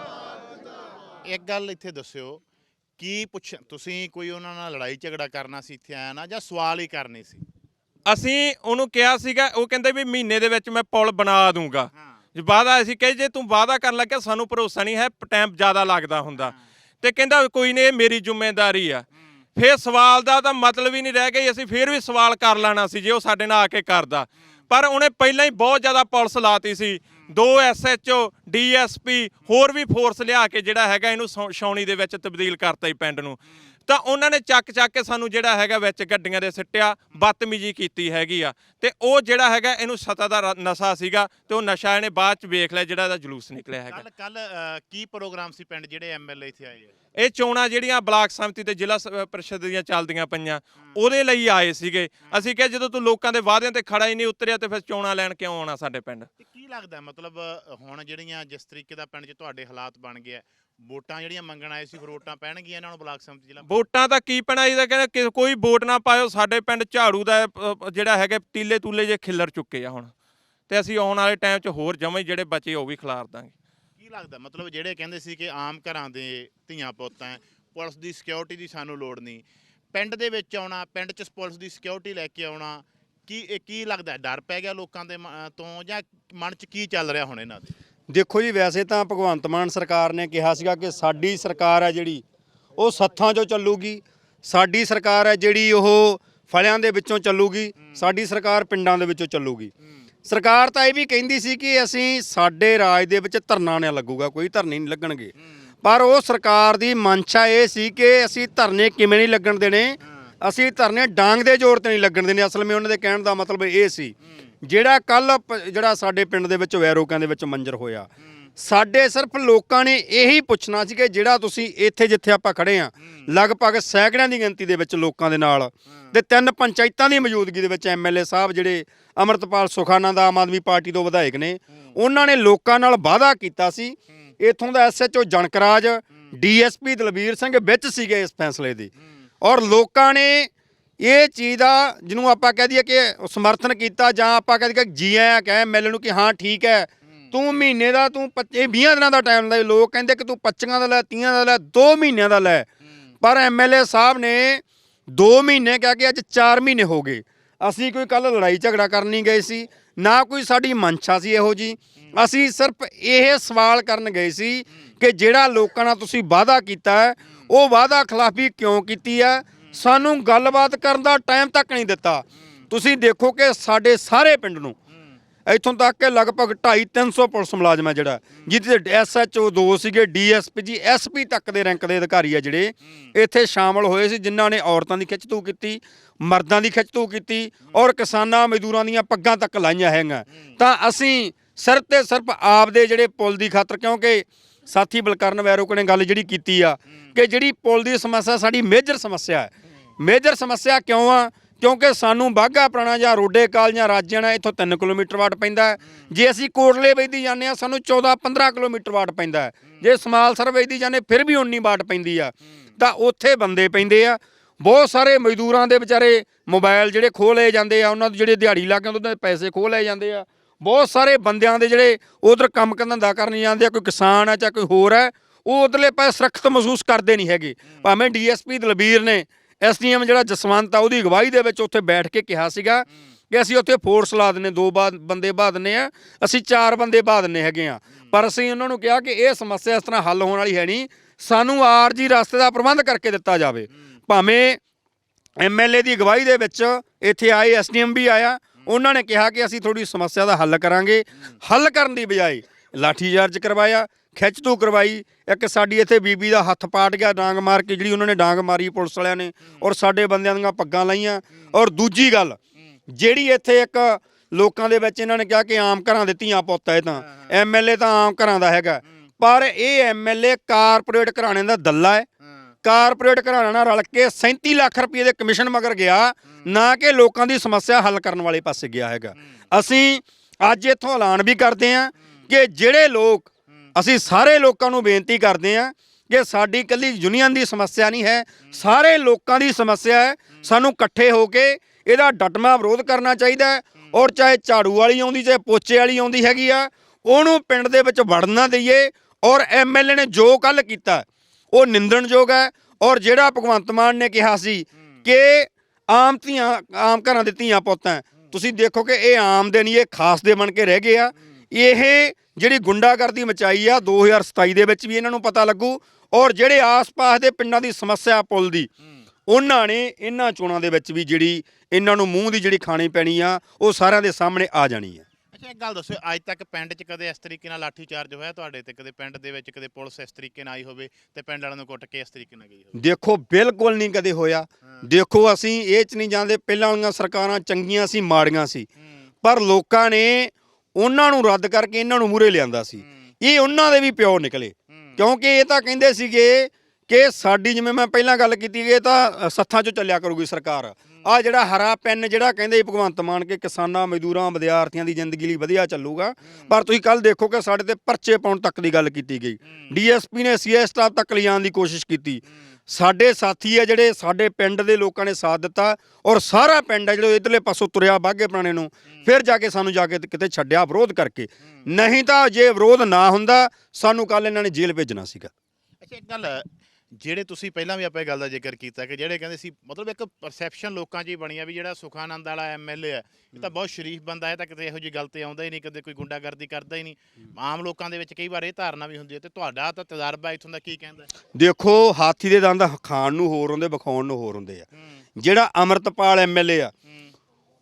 ਇੱਕ ਗੱਲ ਇੱਥੇ ਦੱਸਿਓ ਕੀ ਪੁੱਛ ਤੁਸੀਂ ਕੋਈ ਉਹਨਾਂ ਨਾਲ ਲੜਾਈ ਝਗੜਾ ਕਰਨਾ ਸੀ ਇੱਥੇ ਆਇਆ ਨਾ ਜਾਂ ਸਵਾਲ ਹੀ ਕਰਨੇ ਸੀ?
ਅਸੀਂ ਉਹਨੂੰ ਕਿਹਾ ਸੀਗਾ ਉਹ ਕਹਿੰਦੇ ਵੀ ਮਹੀਨੇ ਦੇ ਵਿੱਚ ਮੈਂ ਪੁਲ ਬਣਾ ਦੂੰਗਾ। ਜੇ ਵਾਅਦਾ ਅਸੀਂ ਕਹੇ ਜੇ ਤੂੰ ਵਾਅਦਾ ਕਰਨ ਲੱਗਿਆ ਸਾਨੂੰ ਭਰੋਸਾ ਨਹੀਂ ਹੈ ਟਾਈਮ ਜ਼ਿਆਦਾ ਲੱਗਦਾ ਹੁੰਦਾ। ਤੇ ਕਹਿੰਦਾ ਕੋਈ ਨਹੀਂ ਇਹ ਮੇਰੀ ਜ਼ਿੰਮੇਵਾਰੀ ਆ। ਫੇਰ ਸਵਾਲ ਦਾ ਤਾਂ ਮਤਲਬ ਹੀ ਨਹੀਂ ਰਹਿ ਗਿਆ ਅਸੀਂ ਫੇਰ ਵੀ ਸਵਾਲ ਕਰ ਲੈਣਾ ਸੀ ਜੇ ਉਹ ਸਾਡੇ ਨਾਲ ਆ ਕੇ ਕਰਦਾ। ਪਰ ਉਹਨੇ ਪਹਿਲਾਂ ਹੀ ਬਹੁਤ ਜ਼ਿਆਦਾ ਪੁਲਿਸ ਲਾਤੀ ਸੀ। ਦੋ ਐਸਐਚਓ ਡੀਐਸਪੀ ਹੋਰ ਵੀ ਫੋਰਸ ਲਿਆ ਕੇ ਜਿਹੜਾ ਹੈਗਾ ਇਹਨੂੰ ਸੌ- ਛਾਉਣੀ ਦੇ ਵਿੱਚ ਤਬਦੀਲ ਕਰਤਾ ਹੀ ਪਿੰਡ ਨੂੰ। ਤਾਂ ਉਹਨਾਂ ਨੇ ਚੱਕ ਚੱਕ ਕੇ ਸਾਨੂੰ ਜਿਹੜਾ ਹੈਗਾ ਵਿੱਚ ਗੱਡੀਆਂ ਦੇ ਸਿੱਟਿਆ ਬਦਤਮੀਜ਼ੀ ਕੀਤੀ ਹੈਗੀ ਆ। ਤੇ ਉਹ ਜਿਹੜਾ ਹੈਗਾ ਇਹਨੂੰ ਸਤਾ ਦਾ ਨਸ਼ਾ ਸੀਗਾ ਤੇ ਉਹ ਨਸ਼ਾ ਇਹਨੇ ਬਾਅਦ ਚ ਵੇਖ ਲਿਆ ਜਿਹੜਾ ਇਹਦਾ ਜਲੂਸ ਨਿਕਲਿਆ ਹੈਗਾ।
ਕੱਲ ਕੱਲ ਕੀ ਪ੍ਰੋਗਰਾਮ ਸੀ ਪਿੰਡ ਜਿਹੜੇ ਐਮਐਲਏ ਇੱਥੇ ਆਏ ਆ?
ਇਹ ਚੋਣਾਂ ਜਿਹੜੀਆਂ ਬਲਾਕ ਸੰਮਤੀ ਤੇ ਜ਼ਿਲ੍ਹਾ ਸ- ਪਰਿਸ਼ਦ ਦੀਆਂ ਚੱਲਦੀਆਂ ਪਈਆਂ ਉਹਦੇ ਲਈ ਆਏ ਸੀਗੇ। ਅਸੀਂ ਕਿਹਾ ਜਦੋਂ ਤੂੰ ਲੋਕਾਂ ਦੇ ਵਾਅਦਿਆਂ ਤੇ ਖੜਾ ਹੀ ਨਹੀਂ ਉਤਰਿਆ ਤੇ ਫਿਰ ਚੋਣਾਂ ਲੈਣ ਕਿਉਂ ਆਉਣਾ ਸਾਡੇ ਪਿੰਡ?
ਤੇ ਕੀ ਲੱਗਦਾ ਮਤਲਬ ਅ, ਹੁਣ ਜਿਹੜੀਆਂ ਜਿਸ ਤਰੀਕੇ ਦਾ ਪਿੰਡ 'ਚ ਤੁਹਾਡੇ ਹਾਲਾਤ ਬਣ ਗਏ ਆ ਵੋਟਾਂ ਜਿਹੜੀਆਂ ਮੰਗਣ ਆਏ ਸੀ ਫਿਰ ਵੋਟਾਂ ਪੈਣਗੀਆਂ ਇਹਨਾਂ ਨੂੰ ਬਲਾਕ ਸੰਮਤੀ ਜ਼ਿਲ੍ਹਾ
ਵੋਟਾਂ ਤਾਂ ਕੀ ਪੈਣਾ ਇਹਦਾ ਕਹਿੰਦਾ ਕਿ ਕੋਈ ਵੋਟ ਨਾ ਪਾਇਓ ਸਾਡੇ ਪਿੰਡ ਝਾੜੂ ਦਾ ਜਿਹੜਾ ਹੈਗਾ ਤੀਲੇ ਤੂਲੇ ਜੇ ਖਿੱਲਰ ਚੁੱਕੇ ਆ ਹੁਣ। ਤੇ ਅਸੀਂ ਆਉਣ ਵਾਲੇ ਟਾਈਮ 'ਚ ਹੋਰ ਜਮਾਂ ਹੀ ਜਿਹੜੇ ਬਚੇ ਉਹ ਵੀ ਖਿਲਾਰ ਦਾਂਗੇ।
ਕੀ ਲੱਗਦਾ? ਮਤਲਬ ਜਿਹੜੇ ਕਹਿੰਦੇ ਸੀ ਕਿ ਆਮ ਘਰਾਂ ਦੇ ਧੀਆਂ ਪੁੱਤ ਐ ਪੁਲਿਸ ਦੀ ਸਿਕਿਉਰਿਟੀ ਦੀ ਸਾਨੂੰ ਲੋੜ ਨਹੀਂ। ਪਿੰਡ ਦੇ ਵਿੱਚ ਆਉਣਾ ਪਿੰਡ 'ਚ ਪੁਲਿਸ ਦੀ ਸਿਕਿਉਰਿਟੀ ਲੈ ਕੇ ਆਉਣਾ ਕੀ ਇਹ ਕੀ ਲੱਗਦਾ? ਡਰ ਪੈ ਗਿਆ ਲੋਕਾਂ ਦੇ ਮ- ਤੋਂ ਜਾਂ ਮਨ 'ਚ ਕੀ ਚੱਲ ਰਿਹਾ ਹੁਣ ਇਹਨਾਂ ਦੇ?
ਦੇਖੋ ਜੀ, ਵੈਸੇ ਤਾਂ ਭਗਵੰਤ ਮਾਨ ਸਰਕਾਰ ਨੇ ਕਿਹਾ ਸੀਗਾ ਕਿ ਸਾਡੀ ਸਰਕਾਰ ਹੈ ਜਿਹੜੀ, ਉਹ ਸੱਥਾਂ 'ਚੋਂ ਚੱਲੂਗੀ। ਸਾਡੀ ਸਰਕਾਰ ਹੈ ਜਿਹੜੀ, ਉਹ ਫਲਿਆਂ ਦੇ ਵਿੱਚੋਂ ਚੱਲੂਗੀ। ਸਾਡੀ ਸਰਕਾਰ ਪਿੰਡਾਂ ਦੇ ਵਿੱਚੋਂ ਚੱਲੂਗੀ। ਸਰਕਾਰ ਤਾਂ ਇਹ ਵੀ ਕਹਿੰਦੀ ਸੀ ਕਿ ਅਸੀਂ ਸਾਡੇ ਰਾਜ ਦੇ ਵਿੱਚ ਧਰਨਾ ਨਾ ਲੱਗੂਗਾ, ਕੋਈ ਧਰਨੇ ਨਹੀਂ ਲੱਗਣਗੇ। ਪਰ ਉਹ ਸਰਕਾਰ ਦੀ ਮਨਸ਼ਾ ਇਹ ਸੀ ਕਿ ਅਸੀਂ ਧਰਨੇ ਕਿਵੇਂ ਨਹੀਂ ਲੱਗਣ ਦੇਣੇ? ਅਸੀਂ ਧਰਨੇ ਡਾਂਗ ਦੇ ਜ਼ੋਰ ਤੇ ਨਹੀਂ ਲੱਗਣ ਦੇਣੇ। ਅਸਲ ਵਿੱਚ ਉਹਨਾਂ ਦੇ ਕਹਿਣ ਦਾ ਮਤਲਬ ਇਹ ਸੀ ਜਿਹੜਾ ਕੱਲ ਜਿਹੜਾ ਸਾਡੇ ਪਿੰਡ ਦੇ ਵਿੱਚ ਵੈਰੋਕਾਂ ਦੇ ਵਿੱਚ ਮੰਜ਼ਰ ਹੋਇਆ। ਸਾਡੇ ਸਿਰਫ ਲੋਕਾਂ ਨੇ ਇਹੀ ਪੁੱਛਣਾ ਸੀ ਕਿ ਜਿਹੜਾ ਤੁਸੀਂ ਇੱਥੇ ਜਿੱਥੇ ਆਪਾਂ ਖੜੇ ਆ ਲਗਭਗ ਸੈਂਕੜਿਆਂ ਦੀ ਗਿਣਤੀ ਦੇ ਵਿੱਚ ਲੋਕਾਂ ਦੇ ਨਾਲ ਤੇ ਤਿੰਨ ਪੰਚਾਇਤਾਂ ਦੀ ਮੌਜੂਦਗੀ ਦੇ ਵਿੱਚ ਐਮਐਲਏ ਸਾਹਿਬ ਜਿਹੜੇ ਅਮਰਤਪਾਲ ਦਾ ਆਮ ਆਦਮੀ ਪਾਰਟੀ ਤੋਂ ਵਿਧਾਇਕ ਨੇ, ਉਹਨਾਂ ਨੇ ਲੋਕਾਂ ਨਾਲ ਵਾਅਦਾ ਕੀਤਾ ਸੀ। ਇਥੋਂ ਦਾ ਐਸਐਚਓ ਜਨਕਰਾਜ ਡੀਐਸਪੀ ਦਲਬੀਰ ਸਿੰਘ ਵਿੱਚ ਸੀਗੇ ਇਸ ਫੈਸਲੇ ਦੀ। ਔਰ ਲੋਕਾਂ ਨੇ ਇਹ ਚੀਜ਼ ਦਾ ਜਿਹਨੂੰ ਆਪਾਂ ਕਹਿ ਦਈਏ ਕਿ ਸਮਰਥਨ ਕੀਤਾ ਜਾਂ ਆਪਾਂ ਕਹਿ ਦਈਏ ਕਿ ਜੀ ਆਇਆਂ ਕਹੇ ਐਮਐਲਏ ਨੂੰ ਕਿ ਹਾਂ ਠੀਕ ਹੈ। ਤੂੰ ਮਹੀਨੇ ਦਾ ਤੂੰ 25 20 ਦਿਨਾਂ ਦਾ ਟਾਈਮ ਲੈ ਲੋਕ ਕਹਿੰਦੇ ਕਿ ਤੂੰ 25 ਦਾ ਲੈ 30 ਦਾ ਲੈ 2 ਮਹੀਨਿਆਂ ਦਾ ਲੈ। ਪਰ ਐਮਐਲਏ ਸਾਹਿਬ ਨੇ 2 ਮਹੀਨੇ ਕਹਿ ਕੇ ਅੱਜ 4 ਮਹੀਨੇ ਹੋ ਗਏ। ਅਸੀਂ ਕੋਈ ਕੱਲ ਲੜਾਈ ਝਗੜਾ ਕਰਨ ਨਹੀਂ ਗਏ ਸੀ ਨਾ ਕੋਈ ਸਾਡੀ ਮਨਸ਼ਾ ਸੀ ਇਹੋ ਜੀ ਅਸੀਂ ਸਿਰਫ ਇਹ ਸਵਾਲ ਕਰਨ ਗਏ ਸੀ ਕਿ ਜਿਹੜਾ ਲੋਕਾਂ ਨਾਲ ਤੁਸੀਂ ਵਾਅਦਾ ਕੀਤਾ ਉਹ ਵਾਅਦਾ ਖਿਲਾਫੀ ਕਿਉਂ ਕੀਤੀ ਹੈ? ਸਾਨੂੰ ਗੱਲਬਾਤ ਕਰਨ ਦਾ ਟਾਈਮ ਤੱਕ ਨਹੀਂ ਦਿੱਤਾ। ਤੁਸੀਂ ਦੇਖੋ ਕਿ ਸਾਡੇ ਸਾਰੇ ਪਿੰਡ ਨੂੰ ਇੱਥੋਂ ਤੱਕ ਕਿ ਲਗਭਗ 2.5 300 ਪੁਲਿਸ ਮੁਲਾਜ਼ਮ ਹੈ ਜਿਹੜਾ, ਜਿਹਦੇ ਤੇ ਐਸਐਚਓ ਦੋ ਸੀਗੇ ਡੀਐਸਪੀ ਜੀ ਐਸਪੀ ਤੱਕ ਦੇ ਰੈਂਕ ਦੇ ਅਧਿਕਾਰੀ ਆ ਜਿਹੜੇ, ਇੱਥੇ ਸ਼ਾਮਲ ਹੋਏ ਸੀ, ਜਿਨ੍ਹਾਂ ਨੇ ਔਰਤਾਂ ਦੀ ਖਿੱਚਤੂ ਕੀਤੀ, ਮਰਦਾਂ ਦੀ ਖਿੱਚਤੂ ਕੀਤੀ ਔਰ ਕਿਸਾਨਾਂ ਮਜ਼ਦੂਰਾਂ ਦੀਆਂ ਪੱਗਾਂ ਤੱਕ ਲਾਈਆਂ ਹੈਗੀਆਂ। ਤਾਂ ਅਸੀਂ ਸਿਰਫ ਤੇ ਸਿਰਫ ਆਪ ਦੇ ਜਿਹੜੇ ਪੁਲ ਦੀ ਖਾਤਰ, ਕਿਉਂਕਿ ਸਾਥੀ ਬਲਕਰਨ ਵੈਰੋਕ ਨੇ ਗੱਲ ਜਿਹੜੀ ਕੀਤੀ ਆ, ਕਿ ਜਿਹੜੀ ਪੁਲ ਦੀ ਸਮੱਸਿਆ ਸਾਡੀ ਮੇਜਰ ਸਮੱਸਿਆ ਹੈ ਮੇਜਰ ਸਮੱਸਿਆ ਕਿਉਂ ਆ? ਕਿਉਂਕਿ ਸਾਨੂੰ ਬਾਘਾ ਪੁਰਾਣਾ ਜਾਂ ਰੋਡੇ ਕਾਲ ਜਾਂ ਰਾਜਿਆਣਾ ਇੱਥੋਂ 3 ਕਿਲੋਮੀਟਰ ਵਾਟ ਪੈਂਦਾ ਜੇ ਅਸੀਂ ਕੋਟਲੇ ਵੇਦੀ ਜਾਂਦੇ ਆ ਸਾਨੂੰ 14 15 ਕਿਲੋਮੀਟਰ ਵਾਟ ਪੈਂਦਾ ਜੇ ਸਮਾਲਸਰ ਵੇਦੀ ਜਾਂਦੇ ਫਿਰ ਵੀ 19 ਵਾਟ ਪੈਂਦੀ ਆ। ਤਾਂ ਉੱਥੇ ਬੰਦੇ ਪੈਂਦੇ ਆ। ਬਹੁਤ ਸਾਰੇ ਮਜ਼ਦੂਰਾਂ ਦੇ ਵਿਚਾਰੇ ਮੋਬਾਈਲ ਜਿਹੜੇ ਖੋਹ ਲਏ ਜਾਂਦੇ ਆ ਉਹਨਾਂ ਦੇ ਜਿਹੜੇ ਦਿਹਾੜੀ ਲਾ ਕੇ ਉਹਨਾਂ ਦੇ ਪੈਸੇ ਖੋਹ ਲਏ ਜਾਂਦੇ ਆ। ਬਹੁਤ ਸਾਰੇ ਬੰਦਿਆਂ ਦੇ ਜਿਹੜੇ ਉਧਰ ਕੰਮ ਧੰਦਾ ਕਰਨ ਜਾਂਦੇ ਆ ਕੋਈ ਕਿਸਾਨ ਆ ਚਾਹੇ ਕੋਈ ਹੋਰ ਹੈ ਉਹ ਉਧਰਲੇ ਪਾਸੇ ਸੁਰੱਖਿਅਤ ਮਹਿਸੂਸ ਕਰਦੇ ਨਹੀਂ ਹੈਗੇ। ਭਾਵੇਂ ਡੀਐਸਪੀ ਦਲਬੀਰ ਨੇ ਐਸਡੀਐਮ ਜਿਹੜਾ ਜਸਵੰਤ ਆ, ਉਹਦੀ ਅਗਵਾਈ ਦੇ ਵਿੱਚ ਉੱਥੇ ਬੈਠ ਕੇ ਕਿਹਾ ਸੀਗਾ ਕਿ ਅਸੀਂ ਉੱਥੇ ਫੋਰਸ ਲਾ ਦਿੰਨੇ ਦੋ ਬਾਦ, ਬੰਦੇ ਬਾਦ ਦਿੰਨੇ ਆ ਅਸੀਂ ਚਾਰ ਬੰਦੇ ਬਾਦ ਦਿੰਨੇ ਹੈਗੇ ਆ ਪਰ ਅਸੀਂ ਉਹਨਾਂ ਨੂੰ ਕਿਹਾ ਕਿ ਇਹ ਸਮੱਸਿਆ ਇਸ ਤਰ੍ਹਾਂ ਹੱਲ ਹੋਣ ਵਾਲੀ ਹੈ ਨਹੀਂ, ਸਾਨੂੰ ਆਰਜੀ ਰਸਤੇ ਦਾ ਪ੍ਰਬੰਧ ਕਰਕੇ ਦਿੱਤਾ ਜਾਵੇ। ਭਾਵੇਂ ਐਮਐਲਏ ਦੀ ਅਗਵਾਈ ਦੇ ਵਿੱਚ ਇੱਥੇ ਆਏ ਐਸਡੀਐਮ ਵੀ ਆਇਆ, ਉਹਨਾਂ ਨੇ ਕਿਹਾ ਕਿ ਅਸੀਂ ਥੋੜੀ ਸਮੱਸਿਆ ਦਾ ਹੱਲ ਕਰਾਂਗੇ। ਹੱਲ ਕਰਨ ਦੀ ਬਜਾਏ ਲਾਠੀਚਾਰਜ ਕਰਵਾਇਆ ਖਿੱਚ-ਤੂ ਕਰਵਾਈ। ਇੱਕ ਸਾਡੀ ਇੱਥੇ ਬੀਬੀ ਦਾ ਹੱਥ ਪਾਟ ਗਿਆ ਡਾਂਗ ਮਾਰ ਕੇ ਜਿਹੜੀ ਉਹਨਾਂ ਨੇ ਡਾਂਗ ਮਾਰੀ ਪੁਲਿਸ ਵਾਲਿਆਂ ਨੇ ਔਰ ਸਾਡੇ ਬੰਦਿਆਂ ਦੀਆਂ ਪੱਗਾਂ ਲਾਈਆਂ। ਔਰ ਦੂਜੀ ਗੱਲ ਜਿਹੜੀ ਇੱਥੇ ਇੱਕ ਲੋਕਾਂ ਦੇ ਵਿੱਚ ਇਹਨਾਂ ਨੇ ਕਿਹਾ ਕਿ ਆਮ ਘਰਾਂ ਦੇ ਧੀਆਂ ਪੁੱਤ ਹੈ ਤਾਂ ਐਮਐਲਏ ਤਾਂ ਆਮ ਘਰਾਂ ਦਾ ਹੈਗਾ। ਪਰ ਇਹ ਐਮਐਲਏ ਕਾਰਪੋਰੇਟ ਘਰਾਣੇ ਦਾ ਦੱਲਾ ਹੈ। ਕਾਰਪੋਰੇਟ ਘਰਾਣਾ ਨਾਲ ਰਲ ਕੇ 37 ਲੱਖ ਰੁਪਏ ਦੇ ਕਮਿਸ਼ਨ ਮਗਰ ਗਿਆ ਨਾ ਕਿ ਲੋਕਾਂ ਦੀ ਸਮੱਸਿਆ ਹੱਲ ਕਰਨ ਵਾਲੇ ਪਾਸੇ ਗਿਆ ਹੈਗਾ। ਅਸੀਂ ਅੱਜ ਇੱਥੋਂ ਐਲਾਨ ਵੀ ਕਰਦੇ ਹਾਂ। ਕਿ ਜਿਹੜੇ ਲੋਕ ਅਸੀਂ ਸਾਰੇ ਲੋਕਾਂ ਨੂੰ ਬੇਨਤੀ ਕਰਦੇ ਹਾਂ ਕਿ ਸਾਡੀ ਇਕੱਲੀ ਯੂਨੀਅਨ ਦੀ ਸਮੱਸਿਆ ਨਹੀਂ ਹੈ, ਸਾਰੇ ਲੋਕਾਂ ਦੀ ਸਮੱਸਿਆ ਹੈ। ਸਾਨੂੰ ਇਕੱਠੇ ਹੋ ਕੇ ਇਹਦਾ ਡਟਮਾ ਵਿਰੋਧ ਕਰਨਾ ਚਾਹੀਦਾ ਹੈ ਔਰ ਚਾਹੇ ਝਾੜੂ ਵਾਲੀ ਆਉਂਦੀ, ਚਾਹੇ ਪੋਚੇ ਵਾਲੀ ਆਉਂਦੀ ਹੈਗੀ ਆ, ਉਹਨੂੰ ਪਿੰਡ ਦੇ ਵਿੱਚ ਵੜਨ ਨਾ ਦਈਏ ਔਰ ਐਮਐਲਏ ਨੇ ਜੋ ਕੱਲ ਕੀਤਾ, ਉਹ ਨਿੰਦਣਯੋਗ ਹੈ ਔਰ ਜਿਹੜਾ ਭਗਵੰਤ ਮਾਨ ਨੇ ਕਿਹਾ ਸੀ ਕਿ ਆਮ ਧੀਆਂ, ਆਮ ਘਰਾਂ ਦੇ ਧੀਆਂ ਪੁੱਤ ਤੁਸੀਂ ਦੇਖੋ ਕਿ ਇਹ ਆਮ ਦੇ ਨਹੀਂ, ਇਹ ਖਾਸ ਦੇ ਬਣ ਕੇ ਰਹਿ ਗਏ ਆ। ਇਹ ਜਿਹੜੀ ਗੁੰਡਾਗਰਦੀ ਮਚਾਈ ਆ 2027 ਦੇ ਵਿੱਚ ਵੀ ਇਹਨਾਂ ਨੂੰ ਪਤਾ ਲੱਗੂ ਔਰ ਜਿਹੜੇ ਆਸ-ਪਾਸ ਦੇ ਪਿੰਡਾਂ ਦੀ ਸਮੱਸਿਆ ਪੁੱਲ ਦੀ ਉਹਨਾਂ ਨੇ ਇਹਨਾਂ ਚੋਣਾਂ ਦੇ ਵਿੱਚ ਵੀ ਜਿਹੜੀ ਇਹਨਾਂ ਨੂੰ ਮੂੰਹ ਦੀ ਜਿਹੜੀ ਖਾਣੀ ਪੈਣੀ ਆ ਉਹ ਸਾਰਿਆਂ ਦੇ ਸਾਹਮਣੇ ਆ ਜਾਣੀ ਆ।
ਅੱਛਾ ਇੱਕ ਗੱਲ ਦੱਸੋ ਅੱਜ ਤੱਕ ਪਿੰਡ 'ਚ ਕਦੇ ਇਸ ਤਰੀਕੇ ਨਾਲ ਲਾਠੀ ਚਾਰਜ ਹੋਇਆ ਤੁਹਾਡੇ ਤੇ? ਕਦੇ ਪਿੰਡ ਦੇ ਵਿੱਚ ਕਦੇ ਪੁਲਿਸ ਇਸ ਤਰੀਕੇ ਨਾਲ ਆਈ ਹੋਵੇ ਤੇ ਪਿੰਡ ਵਾਲਿਆਂ ਨੂੰ ਕੁੱਟ ਕੇ ਇਸ ਤਰੀਕੇ ਨਾਲ ਗਈ ਹੋਵੇ?
ਦੇਖੋ ਬਿਲਕੁਲ ਨਹੀਂ ਕਦੇ ਹੋਇਆ। ਦੇਖੋ ਅਸੀਂ ਇਹ ਚ ਨਹੀਂ ਜਾਂਦੇ ਪਹਿਲਾਂ ਵਾਲੀਆਂ ਸਰਕਾਰਾਂ ਚੰਗੀਆਂ ਸੀ ਮਾੜੀਆਂ ਸੀ। ਪਰ ਲੋਕਾਂ ਨੇ ਉਹਨਾਂ ਨੂੰ ਰੱਦ ਕਰਕੇ ਇਹਨਾਂ ਨੂੰ ਮੂਰੇ ਲਿਆਂਦਾ ਸੀ। ਇਹ ਉਹਨਾਂ ਦੇ ਵੀ ਪਿਓ ਨਿਕਲੇ। ਕਿਉਂਕਿ ਇਹ ਤਾਂ ਕਹਿੰਦੇ ਸੀਗੇ ਕਿ ਸਾਡੀ ਜਿਵੇਂ ਮੈਂ ਪਹਿਲਾਂ ਗੱਲ ਕੀਤੀ ਇਹ ਤਾਂ ਸੱਥਾਂ 'ਚੋਂ ਚੱਲਿਆ ਕਰੂਗੀ ਸਰਕਾਰ। ਆ ਜਿਹੜਾ ਹਰਾ ਪੈਨ ਜਿਹੜਾ ਕਹਿੰਦੇ ਭਗਵੰਤ ਮਾਨ ਕੇ ਕਿਸਾਨਾਂ ਮਜ਼ਦੂਰਾਂ ਵਿਦਿਆਰਥੀਆਂ ਦੀ ਜ਼ਿੰਦਗੀ ਲਈ ਵਧੀਆ ਚੱਲੂਗਾ। ਪਰ ਤੁਸੀਂ ਕੱਲ ਦੇਖੋ ਕਿ ਸਾਡੇ ਤੇ ਪਰਚੇ ਪਾਉਣ ਤੱਕ ਦੀ ਗੱਲ ਕੀਤੀ ਗਈ। ਡੀਐਸਪੀ ਨੇ ਸੀਐਸ ਸਟਾਫ ਤੱਕ ਲਿਜਾਣ ਦੀ ਕੋਸ਼ਿਸ਼ ਕੀਤੀ। ਸਾਡੇ ਸਾਥੀ ਆ ਜਿਹੜੇ ਸਾਡੇ ਪਿੰਡ ਦੇ ਲੋਕਾਂ ਨੇ ਸਾਥ ਦਿੱਤਾ ਔਰ ਸਾਰਾ ਪਿੰਡ ਆ ਜਿਹੜਾ ਇਧਰਲੇ ਪਾਸੋਂ ਤੁਰਿਆ ਬਾਗੇ ਪੁਰਾਣੇ ਨੂੰ ਫਿਰ ਜਾ ਕੇ ਸਾਨੂੰ ਜਾ ਕੇ ਕਿਤੇ ਛੱਡਿਆ ਵਿਰੋਧ ਕਰਕੇ। ਨਹੀਂ ਤਾਂ ਜੇ ਵਿਰੋਧ ਨਾ ਹੁੰਦਾ ਸਾਨੂੰ ਕੱਲ ਇਹਨਾਂ ਨੇ ਜੇਲ੍ਹ ਭੇਜਣਾ ਸੀਗਾ।
ਅੱਛਾ ਇੱਕ ਗੱਲ ਜਿਹੜੇ ਤੁਸੀਂ ਪਹਿਲਾਂ ਵੀ ਆਪਾਂ ਇਹ ਗੱਲ ਦਾ ਜ਼ਿਕਰ ਕੀਤਾ ਕਿ ਜਿਹੜੇ ਕਹਿੰਦੇ ਸੀ ਮਤਲਬ ਇੱਕ ਪਰਸੈਪਸ਼ਨ ਲੋਕਾਂ 'ਚ ਹੀ ਬਣੀ ਆ ਵੀ ਜਿਹੜਾ ਸੁਖਾਨੰਦ ਵਾਲਾ ਐਮਐਲਏ ਹੈ ਇਹ ਤਾਂ ਬਹੁਤ ਸ਼ਰੀਫ ਬੰਦਾ ਹੈ ਤਾਂ ਕਿਤੇ ਇਹੋ ਜਿਹੀ ਗੱਲ ਤੇ ਆਉਂਦਾ ਹੀ ਨਹੀਂ ਕਦੇ ਕੋਈ ਗੁੰਡਾਗਰਦੀ ਕਰਦਾ ਹੀ ਨਹੀਂ। ਆਮ ਲੋਕਾਂ ਦੇ ਵਿੱਚ ਕਈ ਵਾਰ ਇਹ ਧਾਰਨਾ ਵੀ ਹੁੰਦੀ ਹੈ ਤੇ ਤੁਹਾਡਾ ਤਾਂ ਤਜਰਬਾ ਇੱਥੋਂ ਦਾ ਕੀ ਕਹਿੰਦਾ
ਦੇਖੋ ਹਾਥੀ ਦੇ ਦੰਦ ਖਾਣ ਨੂੰ ਹੋਰ ਹੁੰਦੇ ਵਿਖਾਉਣ ਨੂੰ ਹੋਰ ਹੁੰਦੇ ਆ। ਜਿਹੜਾ ਅਮਰਤਪਾਲ ਐਮਐਲਏ ਆ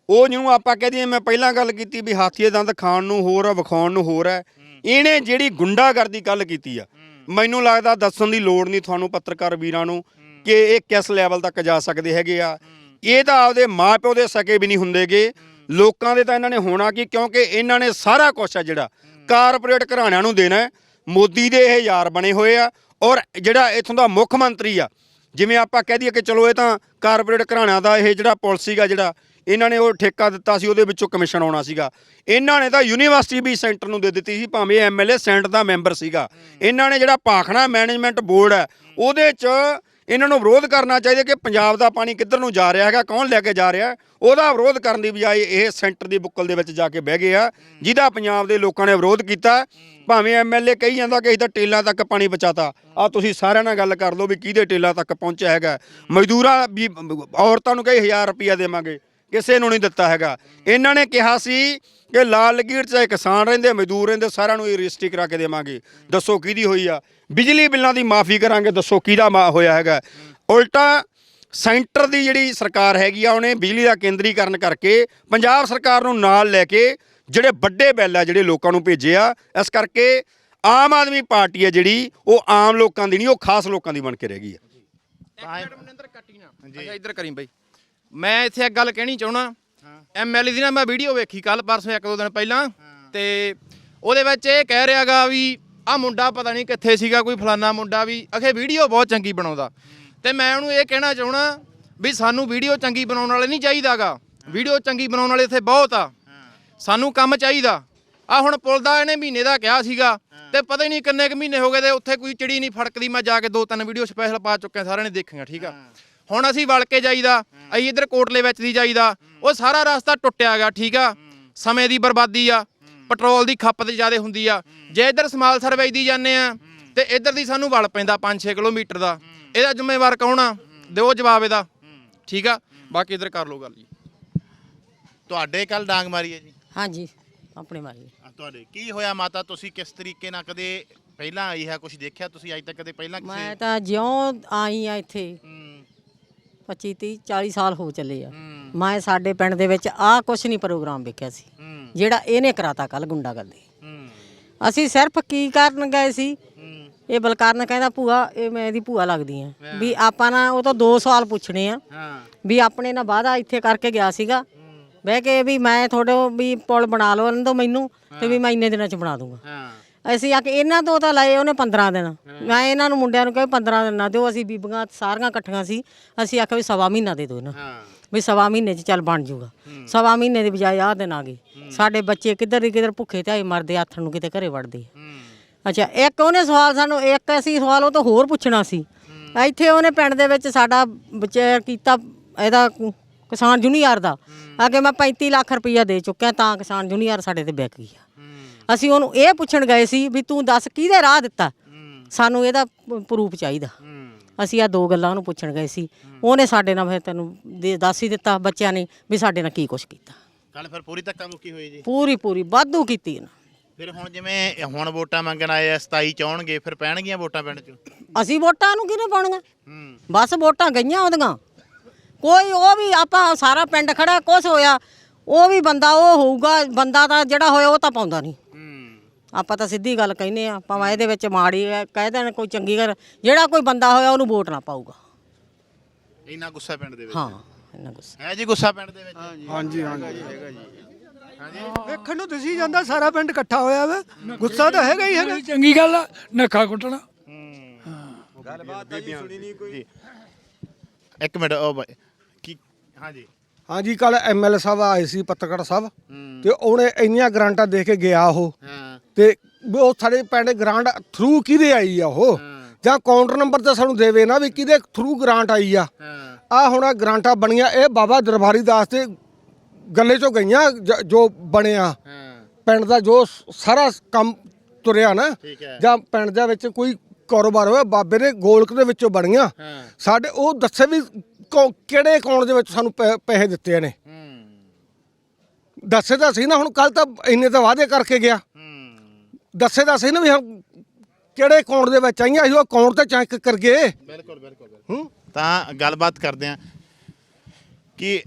ਉਹ ਜਿਹਨੂੰ ਆਪਾਂ ਕਹਿ ਦਈਏ ਮੈਂ ਪਹਿਲਾਂ ਗੱਲ ਕੀਤੀ ਵੀ ਹਾਥੀ ਦੇ ਦੰਦ ਖਾਣ ਨੂੰ ਹੋਰ ਆ ਵਿਖਾਉਣ ਨੂੰ ਹੋਰ ਹੈ। ਇਹਨੇ ਜਿਹੜੀ ਗੁੰਡਾਗਰਦੀ ਗੱਲ ਕੀਤੀ ਆ ਮੈਨੂੰ ਲੱਗਦਾ ਦੱਸਣ ਦੀ ਲੋੜ ਨਹੀਂ ਤੁਹਾਨੂੰ ਪੱਤਰਕਾਰ ਵੀਰਾਂ ਨੂੰ ਕਿ ਇਹ ਕਿਸ ਲੈਵਲ ਤੱਕ ਜਾ ਸਕਦੇ ਹੈਗੇ ਆ। ਇਹ ਤਾਂ ਆਪਦੇ ਮਾਪਿਓ ਦੇ ਸਕੇ ਵੀ ਨਹੀਂ ਹੁੰਦੇਗੇ। ਲੋਕਾਂ ਦੇ ਤਾਂ ਇਹਨਾਂ ਨੇ ਹੋਣਾ ਕੀ ਕਿਉਂਕਿ ਇਹਨਾਂ ਨੇ ਸਾਰਾ ਕੁਝ ਆ ਜਿਹੜਾ ਕਾਰਪੋਰੇਟ ਘਰਾਣਿਆਂ ਨੂੰ ਦੇਣਾ। ਮੋਦੀ ਦੇ ਇਹ ਯਾਰ ਬਣੇ ਹੋਏ ਆ ਔਰ ਜਿਹੜਾ ਇਥੋਂ ਦਾ ਮੁੱਖ ਮੰਤਰੀ ਆ ਜਿਵੇਂ ਆਪਾਂ ਕਹਿ ਦਈਏ ਕਿ ਚਲੋ ਇਹ ਤਾਂ ਕਾਰਪੋਰੇਟ ਘਰਾਣਿਆਂ ਦਾ ਇਹ ਜਿਹੜਾ ਪਾਲਿਸੀਗਾ ਜਿਹੜਾ ਇਹਨਾਂ ਨੇ ਉਹ ਠੇਕਾ ਦਿੱਤਾ ਸੀ, ਉਹਦੇ ਵਿੱਚੋਂ ਕਮਿਸ਼ਨ ਆਉਣਾ ਸੀਗਾ। ਇਹਨਾਂ ਨੇ ਤਾਂ ਯੂਨੀਵਰਸਿਟੀ ਵੀ ਸੈਂਟਰ ਨੂੰ ਦੇ ਦਿੱਤੀ ਸੀ, ਭਾਵੇਂ ਐਮਐਲਏ ਸੈਂਟ ਦਾ ਮੈਂਬਰ ਸੀਗਾ। ਇਹਨਾਂ ਨੇ ਜਿਹੜਾ ਪਾਖਣਾ ਮੈਨੇਜਮੈਂਟ ਬੋਰਡ ਹੈ, ਉਹਦੇ 'ਚ ਇਹਨਾਂ ਨੂੰ ਵਿਰੋਧ ਕਰਨਾ ਚਾਹੀਦਾ ਕਿ ਪੰਜਾਬ ਦਾ ਪਾਣੀ ਕਿੱਧਰ ਨੂੰ ਜਾ ਰਿਹਾ ਹੈਗਾ, ਕੌਣ ਲੈ ਕੇ ਜਾ ਰਿਹਾ ਉਹਦਾ ਵਿਰੋਧ ਕਰਨ ਦੀ ਬਜਾਏ ਇਹ ਸੈਂਟਰ ਦੀ ਬੁੱਕਲ ਦੇ ਵਿੱਚ ਜਾ ਕੇ ਬਹਿ ਗਏ ਆ, ਜਿਹਦਾ ਪੰਜਾਬ ਦੇ ਲੋਕਾਂ ਨੇ ਵਿਰੋਧ ਕੀਤਾ। ਭਾਵੇਂ ਐਮਐਲਏ ਕਹੀ ਜਾਂਦਾ ਕਿ ਅਸੀਂ ਤਾਂ ਟੇਲਾਂ ਤੱਕ ਪਾਣੀ ਪਹੁੰਚਾਤਾ। ਆ ਤੁਸੀਂ ਸਾਰਿਆਂ ਨਾਲ ਗੱਲ ਕਰ ਲਓ ਵੀ ਕਿਹਦੇ ਟੇਲਾਂ ਤੱਕ ਪਹੁੰਚਿਆ ਹੈਗਾ। ਮਜ਼ਦੂਰਾਂ ਵੀ, ਔਰਤਾਂ ਨੂੰ ਕਹੀ 1000 ਰੁਪਇਆ ਦੇਵਾਂਗੇ। ਕਿਸੇ ਨੂੰ ਨਹੀਂ ਦਿੱਤਾ ਹੈਗਾ। ਇਹਨਾਂ ਨੇ ਕਿਹਾ ਸੀ ਕਿ ਲਾਲ ਲਗੀਰ ਚਾਹੇ ਕਿਸਾਨ ਰਹਿੰਦੇ, ਮਜ਼ਦੂਰ ਰਹਿੰਦੇ, ਸਾਰਿਆਂ ਨੂੰ ਇਹ ਰਜਿਸਟਰੀ ਕਰਾ ਕੇ ਦੇਵਾਂਗੇ। ਦੱਸੋ ਕਿਹਦੀ ਹੋਈ ਆ? ਬਿਜਲੀ ਬਿੱਲਾਂ ਦੀ ਮਾਫੀ ਕਰਾਂਗੇ, ਦੱਸੋ ਕਿਹਦਾ ਮਾ ਹੋਇਆ ਹੈਗਾ। ਉਲਟਾ ਸੈਂਟਰ ਦੀ ਜਿਹੜੀ ਸਰਕਾਰ ਹੈਗੀ ਆ, ਉਹਨੇ ਬਿਜਲੀ ਦਾ ਕੇਂਦਰੀਕਰਨ ਕਰਕੇ ਪੰਜਾਬ ਸਰਕਾਰ ਨੂੰ ਨਾਲ ਲੈ ਕੇ ਜਿਹੜੇ ਵੱਡੇ ਬਿੱਲ ਆ, ਜਿਹੜੇ ਲੋਕਾਂ ਨੂੰ ਭੇਜੇ ਆ, ਇਸ ਕਰਕੇ ਆਮ ਆਦਮੀ ਪਾਰਟੀ ਹੈ ਜਿਹੜੀ, ਉਹ ਆਮ ਲੋਕਾਂ ਦੀ ਨਹੀਂ, ਉਹ ਖਾਸ ਲੋਕਾਂ ਦੀ ਬਣ ਕੇ ਰਹਿ ਗਈ ਆ।
ਮਨਿੰਦਰ ਕੱਟੀ ਨਾ ਇੱਧਰ ਕਰੀ ਬਾਈ। ਮੈਂ ਇੱਥੇ ਇੱਕ ਗੱਲ ਕਹਿਣੀ ਚਾਹਣਾ ਐਮਐਲਏ ਦੀ ਨਾ ਮੈਂ ਵੀਡੀਓ ਵੇਖੀ ਕੱਲ ਪਰਸੋਂ ਇੱਕ ਦੋ ਦਿਨ ਪਹਿਲਾਂ। ਤੇ ਉਹਦੇ ਵਿੱਚ ਇਹ ਕਹਿ ਰਿਹਾਗਾ ਵੀ ਆ ਮੁੰਡਾ ਪਤਾ ਨਹੀਂ ਕਿੱਥੇ ਸੀਗਾ ਕੋਈ ਫਲਾਨਾ ਮੁੰਡਾ ਵੀ। ਅਖੇ ਵੀਡੀਓ ਬਹੁਤ ਚੰਗੀ ਬਣਾਉਂਦਾ। ਤੇ ਮੈਂ ਉਹਨੂੰ ਇਹ ਕਹਿਣਾ ਚਾਹਣਾ ਵੀ ਸਾਨੂੰ ਵੀਡੀਓ ਚੰਗੀ ਬਣਾਉਣ ਵਾਲੇ ਨਹੀਂ ਚਾਹੀਦਾਗਾ। ਵੀਡੀਓ ਚੰਗੀ ਬਣਾਉਣ ਵਾਲੇ ਇੱਥੇ ਬਹੁਤ ਆ। ਸਾਨੂੰ ਕੰਮ ਚਾਹੀਦਾ। ਆ ਹੁਣ ਪੁਲ ਦਾ ਇਹਨੇ ਮਹੀਨੇ ਦਾ ਕਿਹਾ ਸੀਗਾ। ਤੇ ਪਤਾ ਹੀ ਨਹੀਂ ਕਿੰਨੇ ਕੁ ਮਹੀਨੇ ਹੋ ਗਏ ਤੇ ਉੱਥੇ ਕੋਈ ਚਿੜੀ ਨਹੀਂ ਫੜਕਦੀ। ਮੈਂ ਜਾ ਕੇ ਦੋ ਤਿੰਨ ਵੀਡੀਓ ਸਪੈਸ਼ਲ ਪਾ ਚੁੱਕਿਆ ਸਾਰਿਆਂ ਨੇ ਦੇਖੀਆਂ ਠੀਕ ਆ। ਹੁਣ ਅਸੀਂ ਵਲ ਕੇ ਜਾਈਦਾ ਅਸੀਂ ਇੱਧਰ ਕੋਟਲੇ ਵਿੱਚ ਦੀ ਜਾਈਦਾ। ਉਹ ਸਾਰਾ ਰਸਤਾ ਟੁੱਟਿਆ ਗਿਆ ਠੀਕ ਆ? ਸਮੇਂ ਦੀ ਬਰਬਾਦੀ ਆ ਪੈਟਰੋਲ ਦੀ ਖਪਤ ਜ਼ਿਆਦਾ ਹੁੰਦੀ ਆ। ਜੇ ਇੱਧਰ ਸਮਾਲ ਸਰਵੇਜ ਦੀ ਜਾਂਦੇ ਆ ਤੇ ਇੱਧਰ ਦੀ ਸਾਨੂੰ ਵਲ ਪੈਂਦਾ 5-6 ਕਿਲੋਮੀਟਰ ਦਾ। ਇਹਦਾ ਜ਼ਿੰਮੇਵਾਰ ਕੌਣ ਆ? ਦਿਓ ਜਵਾਬ ਇਹਦਾ। ਠੀਕ ਆ? ਬਾਕੀ ਇਧਰ ਕਰ ਲਓ ਗੱਲ ਜੀ।
ਤੁਹਾਡੇ ਕੱਲ ਡਾਂਗ ਮਾਰੀ ਹੈ ਜੀ।
ਹਾਂਜੀ ਆਪਣੇ ਮਾਰੀ
ਆ ਤੁਹਾਡੇ। ਕੀ ਹੋਇਆ ਮਾਤਾ? ਤੁਸੀਂ ਕਿਸ ਤਰੀਕੇ ਨਾਲ ਕਦੇ ਪਹਿਲਾਂ ਆਈ ਹੈ? ਕੁਝ ਦੇਖਿਆ ਤੁਸੀਂ? ਅੱਜ ਤੱਕ ਕਦੇ ਪਹਿਲਾਂ ਕਿਸੇ
ਮੈਂ ਤਾਂ ਜਿਉਂ ਆਈ ਆ ਇੱਥੇ। 25 30 40 ਸਾਲ ਹੋ ਚੱਲੇ ਆ। ਮੈਂ ਸਾਡੇ ਪਿੰਡ ਦੇ ਵਿੱਚ ਆਹ ਕੁਛ ਨਹੀਂ ਪ੍ਰੋਗਰਾਮ ਵੇਖਿਆ ਸੀ। ਜਿਹੜਾ ਇਹਨੇ ਕਰਾਤਾ ਕੱਲ ਗੁੰਡਾਗਰਦੀ। ਅਸੀਂ ਸਿਰਫ ਕੀ ਕਰਨ ਗਏ ਸੀ? ਇਹ ਬਲਕਾਰਨ ਕਹਿੰਦਾ ਭੂਆ ਇਹ ਮੈਂ ਇਹਦੀ ਭੂਆ ਲੱਗਦੀ ਆ। ਵੀ ਆਪਾਂ ਨਾ ਉਹ ਤੋਂ 2 ਸਵਾਲ ਪੁੱਛਣੇ ਆ। ਵੀ ਆਪਣੇ ਨਾਲ ਵਾਅਦਾ ਇੱਥੇ ਕਰਕੇ ਗਿਆ ਸੀਗਾ। ਬਹਿ ਕੇ ਵੀ ਮੈਂ ਤੁਹਾਡੇ ਵੀ ਪੁਲ ਬਣਾ ਲਓ ਇਹਨਾਂ ਤੋਂ ਮੈਨੂੰ ਤੇ ਵੀ ਮੈਂ ਇੰਨੇ ਦਿਨਾਂ ਚ ਬਣਾ ਦੂੰਗਾ। ਅਸੀਂ ਆ ਕੇ ਇਹਨਾਂ ਤੋਂ ਤਾਂ ਲਏ ਉਹਨੇ 15 ਦਿਨ। ਮੈਂ ਇਹਨਾਂ ਨੂੰ ਮੁੰਡਿਆਂ ਨੂੰ ਕਹੇ 15 ਦਿਨ ਨਾ ਦਿਓ ਅਸੀਂ ਬੀਬੀਆਂ ਸਾਰੀਆਂ ਇਕੱਠੀਆਂ ਸੀ। ਅਸੀਂ ਆਖਿਆ ਵੀ ਸਵਾ ਮਹੀਨਾ ਦੇ ਦਿਓ ਇਹਨਾਂ ਵੀ ਸਵਾ ਮਹੀਨੇ ਚ ਚੱਲ ਬਣ ਜਾਊਗਾ। ਸਵਾ ਮਹੀਨੇ ਦੀ ਬਜਾਏ ਆਹ ਦਿਨ ਆ ਗਏ। ਸਾਡੇ ਬੱਚੇ ਕਿੱਧਰ ਦੀ ਕਿੱਧਰ ਭੁੱਖੇ ਤੇ ਆਏ ਮਰਦੇ ਆਥਣ ਨੂੰ ਕਿਤੇ ਘਰੇ ਵੜਦੇ ਆ। ਅੱਛਾ ਇੱਕ ਉਹਨੇ ਸਵਾਲ ਸਾਨੂੰ ਇੱਕ ਅਸੀਂ ਸਵਾਲ ਉਹ ਤੋਂ ਹੋਰ ਪੁੱਛਣਾ ਸੀ। ਇੱਥੇ ਉਹਨੇ ਪਿੰਡ ਦੇ ਵਿੱਚ ਸਾਡਾ ਵਿਚਾਰ ਕੀਤਾ ਇਹਦਾ ਕ- ਕਿਸਾਨ ਜੂਨੀਅਰ ਦਾ। ਅੱਗੇ ਮੈਂ 35 ਲੱਖ ਰੁਪਈਆ ਦੇ ਚੁੱਕਿਆ ਤਾਂ ਕਿਸਾਨ ਜੂਨੀਅਰ ਸਾਡੇ ਤੇ ਵਿਕ ਗਿਆ। ਅਸੀਂ ਉਹਨੂੰ ਇਹ ਪੁੱਛਣ ਗਏ ਸੀ ਵੀ ਤੂੰ ਦੱਸ ਕਿਹਦੇ ਰਾਹ ਦਿੱਤਾ? ਸਾਨੂੰ ਇਹਦਾ ਪ੍ਰੂਫ ਚਾਹੀਦਾ। ਅਸੀਂ ਆ ਦੋ ਗੱਲਾਂ ਉਹਨੂੰ ਪੁੱਛਣ ਗਏ ਸੀ। ਉਹਨੇ ਸਾਡੇ ਨਾਲ ਫਿਰ ਤੈਨੂੰ ਦੇ- ਦੱਸ ਹੀ ਦਿੱਤਾ ਬੱਚਿਆਂ ਨੇ ਵੀ ਸਾਡੇ ਨਾਲ ਕੀ ਕੁਛ ਕੀਤਾ।
ਕੱਲ ਫਿਰ ਪੂਰੀ ਧੱਕਾ ਮੁੱਕੀ ਹੋਈ ਜੀ।
ਪੂਰੀ ਪੂਰੀ ਵਾਧੂ ਕੀਤੀ ਇਹਨਾਂ।
ਫਿਰ ਹੁਣ ਜਿਵੇਂ ਹੁਣ ਵੋਟਾਂ ਮੰਗਣ ਆਏ ਆ 27 ਚ ਆਉਣਗੇ ਫਿਰ ਪੈਣਗੀਆਂ ਵੋਟਾਂ ਪਿੰਡ ਚ?
ਅਸੀਂ ਵੋਟਾਂ ਨੂੰ ਕਿਹਨੇ ਪਾਉਣੀਆਂ?
ਹੂੰ।
ਬਸ ਵੋਟਾਂ ਗਈਆਂ ਉਹਦੀਆਂ। ਕੋਈ ਉਹ ਵੀ ਆਪਾਂ ਸਾਰਾ ਪਿੰਡ ਖੜਾ ਕੁਛ ਹੋਇਆ ਉਹ ਵੀ ਬੰਦਾ ਉਹ ਹੋਊਗਾ ਬੰਦਾ ਤਾਂ ਜਿਹੜਾ ਹੋਇਆ ਉਹ ਤਾਂ ਪਾਉਂਦਾ ਨਹੀਂ। ਆਪਾਂ ਤਾਂ ਸਿੱਧੀ ਗੱਲ ਕਹਿੰਦੇ ਆ ਭਾਵੇਂ ਇਹਦੇ ਵਿੱਚ ਮਾੜੀ ਹੈ, ਕਹਿ ਦੇਣ ਕੋਈ ਚੰਗੀ ਗੱਲ ਜਿਹੜਾ ਕੋਈ ਬੰਦਾ ਹੋਇਆ ਉਹਨੂੰ ਵੋਟ ਨਾ ਪਾਊਗਾ।
ਇੰਨਾ ਗੁੱਸਾ ਪਿੰਡ ਦੇ ਵਿੱਚ?
ਹਾਂ ਇੰਨਾ ਗੁੱਸਾ।
ਹੈ ਜੀ ਗੁੱਸਾ ਪਿੰਡ ਦੇ ਵਿੱਚ?
ਹਾਂਜੀ ਹਾਂਜੀ ਵੇਖਣ ਨੂੰ ਦਿਸੀ ਜਾਂਦਾ ਸਾਰਾ ਪਿੰਡ ਇਕੱਠਾ ਹੋਇਆ ਵਾ। ਗੁੱਸਾ ਤਾਂ ਹੈਗਾ ਹੀ ਹੈਗਾ।
ਚੰਗੀ ਗੱਲ ਆ ਨੱਖਾ ਕੁੱਟਣਾ।
ਜੀ ਇੱਕ ਮਿੰਟ ਉਹ ਬਾਈ, ਕੀ ਹਾਂਜੀ।
ਹਾਂਜੀ ਕੱਲ ਐਮਐਲਏ ਸਾਹਿਬ ਆਏ ਸੀ ਪੱਤਰਕਾਰ ਸਾਹਿਬ ਤੇ ਉਹਨੇ ਇੰਨੀਆਂ ਗ੍ਰਾਂਟਾਂ ਦੇ ਕੇ ਗਿਆ ਉਹ।
ਹਾਂ।
ਤੇ ਵੀ ਉਹ ਸਾਡੇ ਪਿੰਡ ਗ੍ਰਾਂਟ ਥਰੂ ਕਿਹਦੇ ਆਈ ਆ ਉਹ? ਜਾਂ ਕਾਊਂਟਰ ਨੰਬਰ ਤੇ ਸਾਨੂੰ ਦੇਵੇ ਨਾ ਵੀ ਕਿਹਦੇ ਥਰੂ ਗ੍ਰਾਂਟ ਆਈ ਆ।
ਹਾਂ।
ਆ ਹੁਣ ਆਹ ਗ੍ਰਾਂਟਾਂ ਬਣੀਆਂ ਇਹ ਬਾਬਾ ਦਰਬਾਰੀ ਦਾਸ ਦੇ ਗੱਲੇ ਚੋਂ ਗਈਆਂ ਜ- ਜੋ ਬਣਿਆ
ਹਾਂ।
ਪਿੰਡ ਦਾ ਜੋ ਸ- ਸਾਰਾ ਕੰਮ ਤੁਰਿਆ ਨਾ
ਠੀਕ ਹੈ।
ਜਾਂ ਪਿੰਡ ਦੇ ਵਿੱਚ ਕੋਈ ਕਾਰੋਬਾਰ ਹੋਇਆ ਬਾਬੇ ਨੇ ਗੋਲਕ ਦੇ ਵਿੱਚੋਂ ਬਣੀਆਂ।
ਹਾਂ।
ਸਾਡੇ ਉਹ ਦੱਸੇ ਵੀ ਕੌ- ਕਿਹੜੇ ਅਕਾਊਂਟ ਦੇ ਵਿੱਚ ਸਾਨੂੰ ਪੈ- ਪੈਸੇ ਦਿੱਤੇ ਨੇ? ਦੱਸੇ ਤਾਂ ਸੀ ਨਾ ਹੁਣ ਕੱਲ ਤਾਂ ਇੰਨੇ ਤਾਂ ਵਾਅਦੇ ਕਰਕੇ ਗਿਆ। ਦੱਸੇ ਤਾਂ ਸੀ ਨਾ ਵੀ ਕਿਹੜੇ ਅਕਾਊਂਟ ਦੇ ਵਿੱਚ ਆਈਆਂ ਅਸੀਂ ਉਹ ਅਕਾਊਂਟ ਤੇ ਚੈੱਕ ਕਰਗੇ
ਬਿਲਕੁਲ ਬਿਲਕੁਲ
ਹੂੰ?
ਤਾਂ ਗੱਲਬਾਤ ਕਰਦੇ ਆ ਕਿ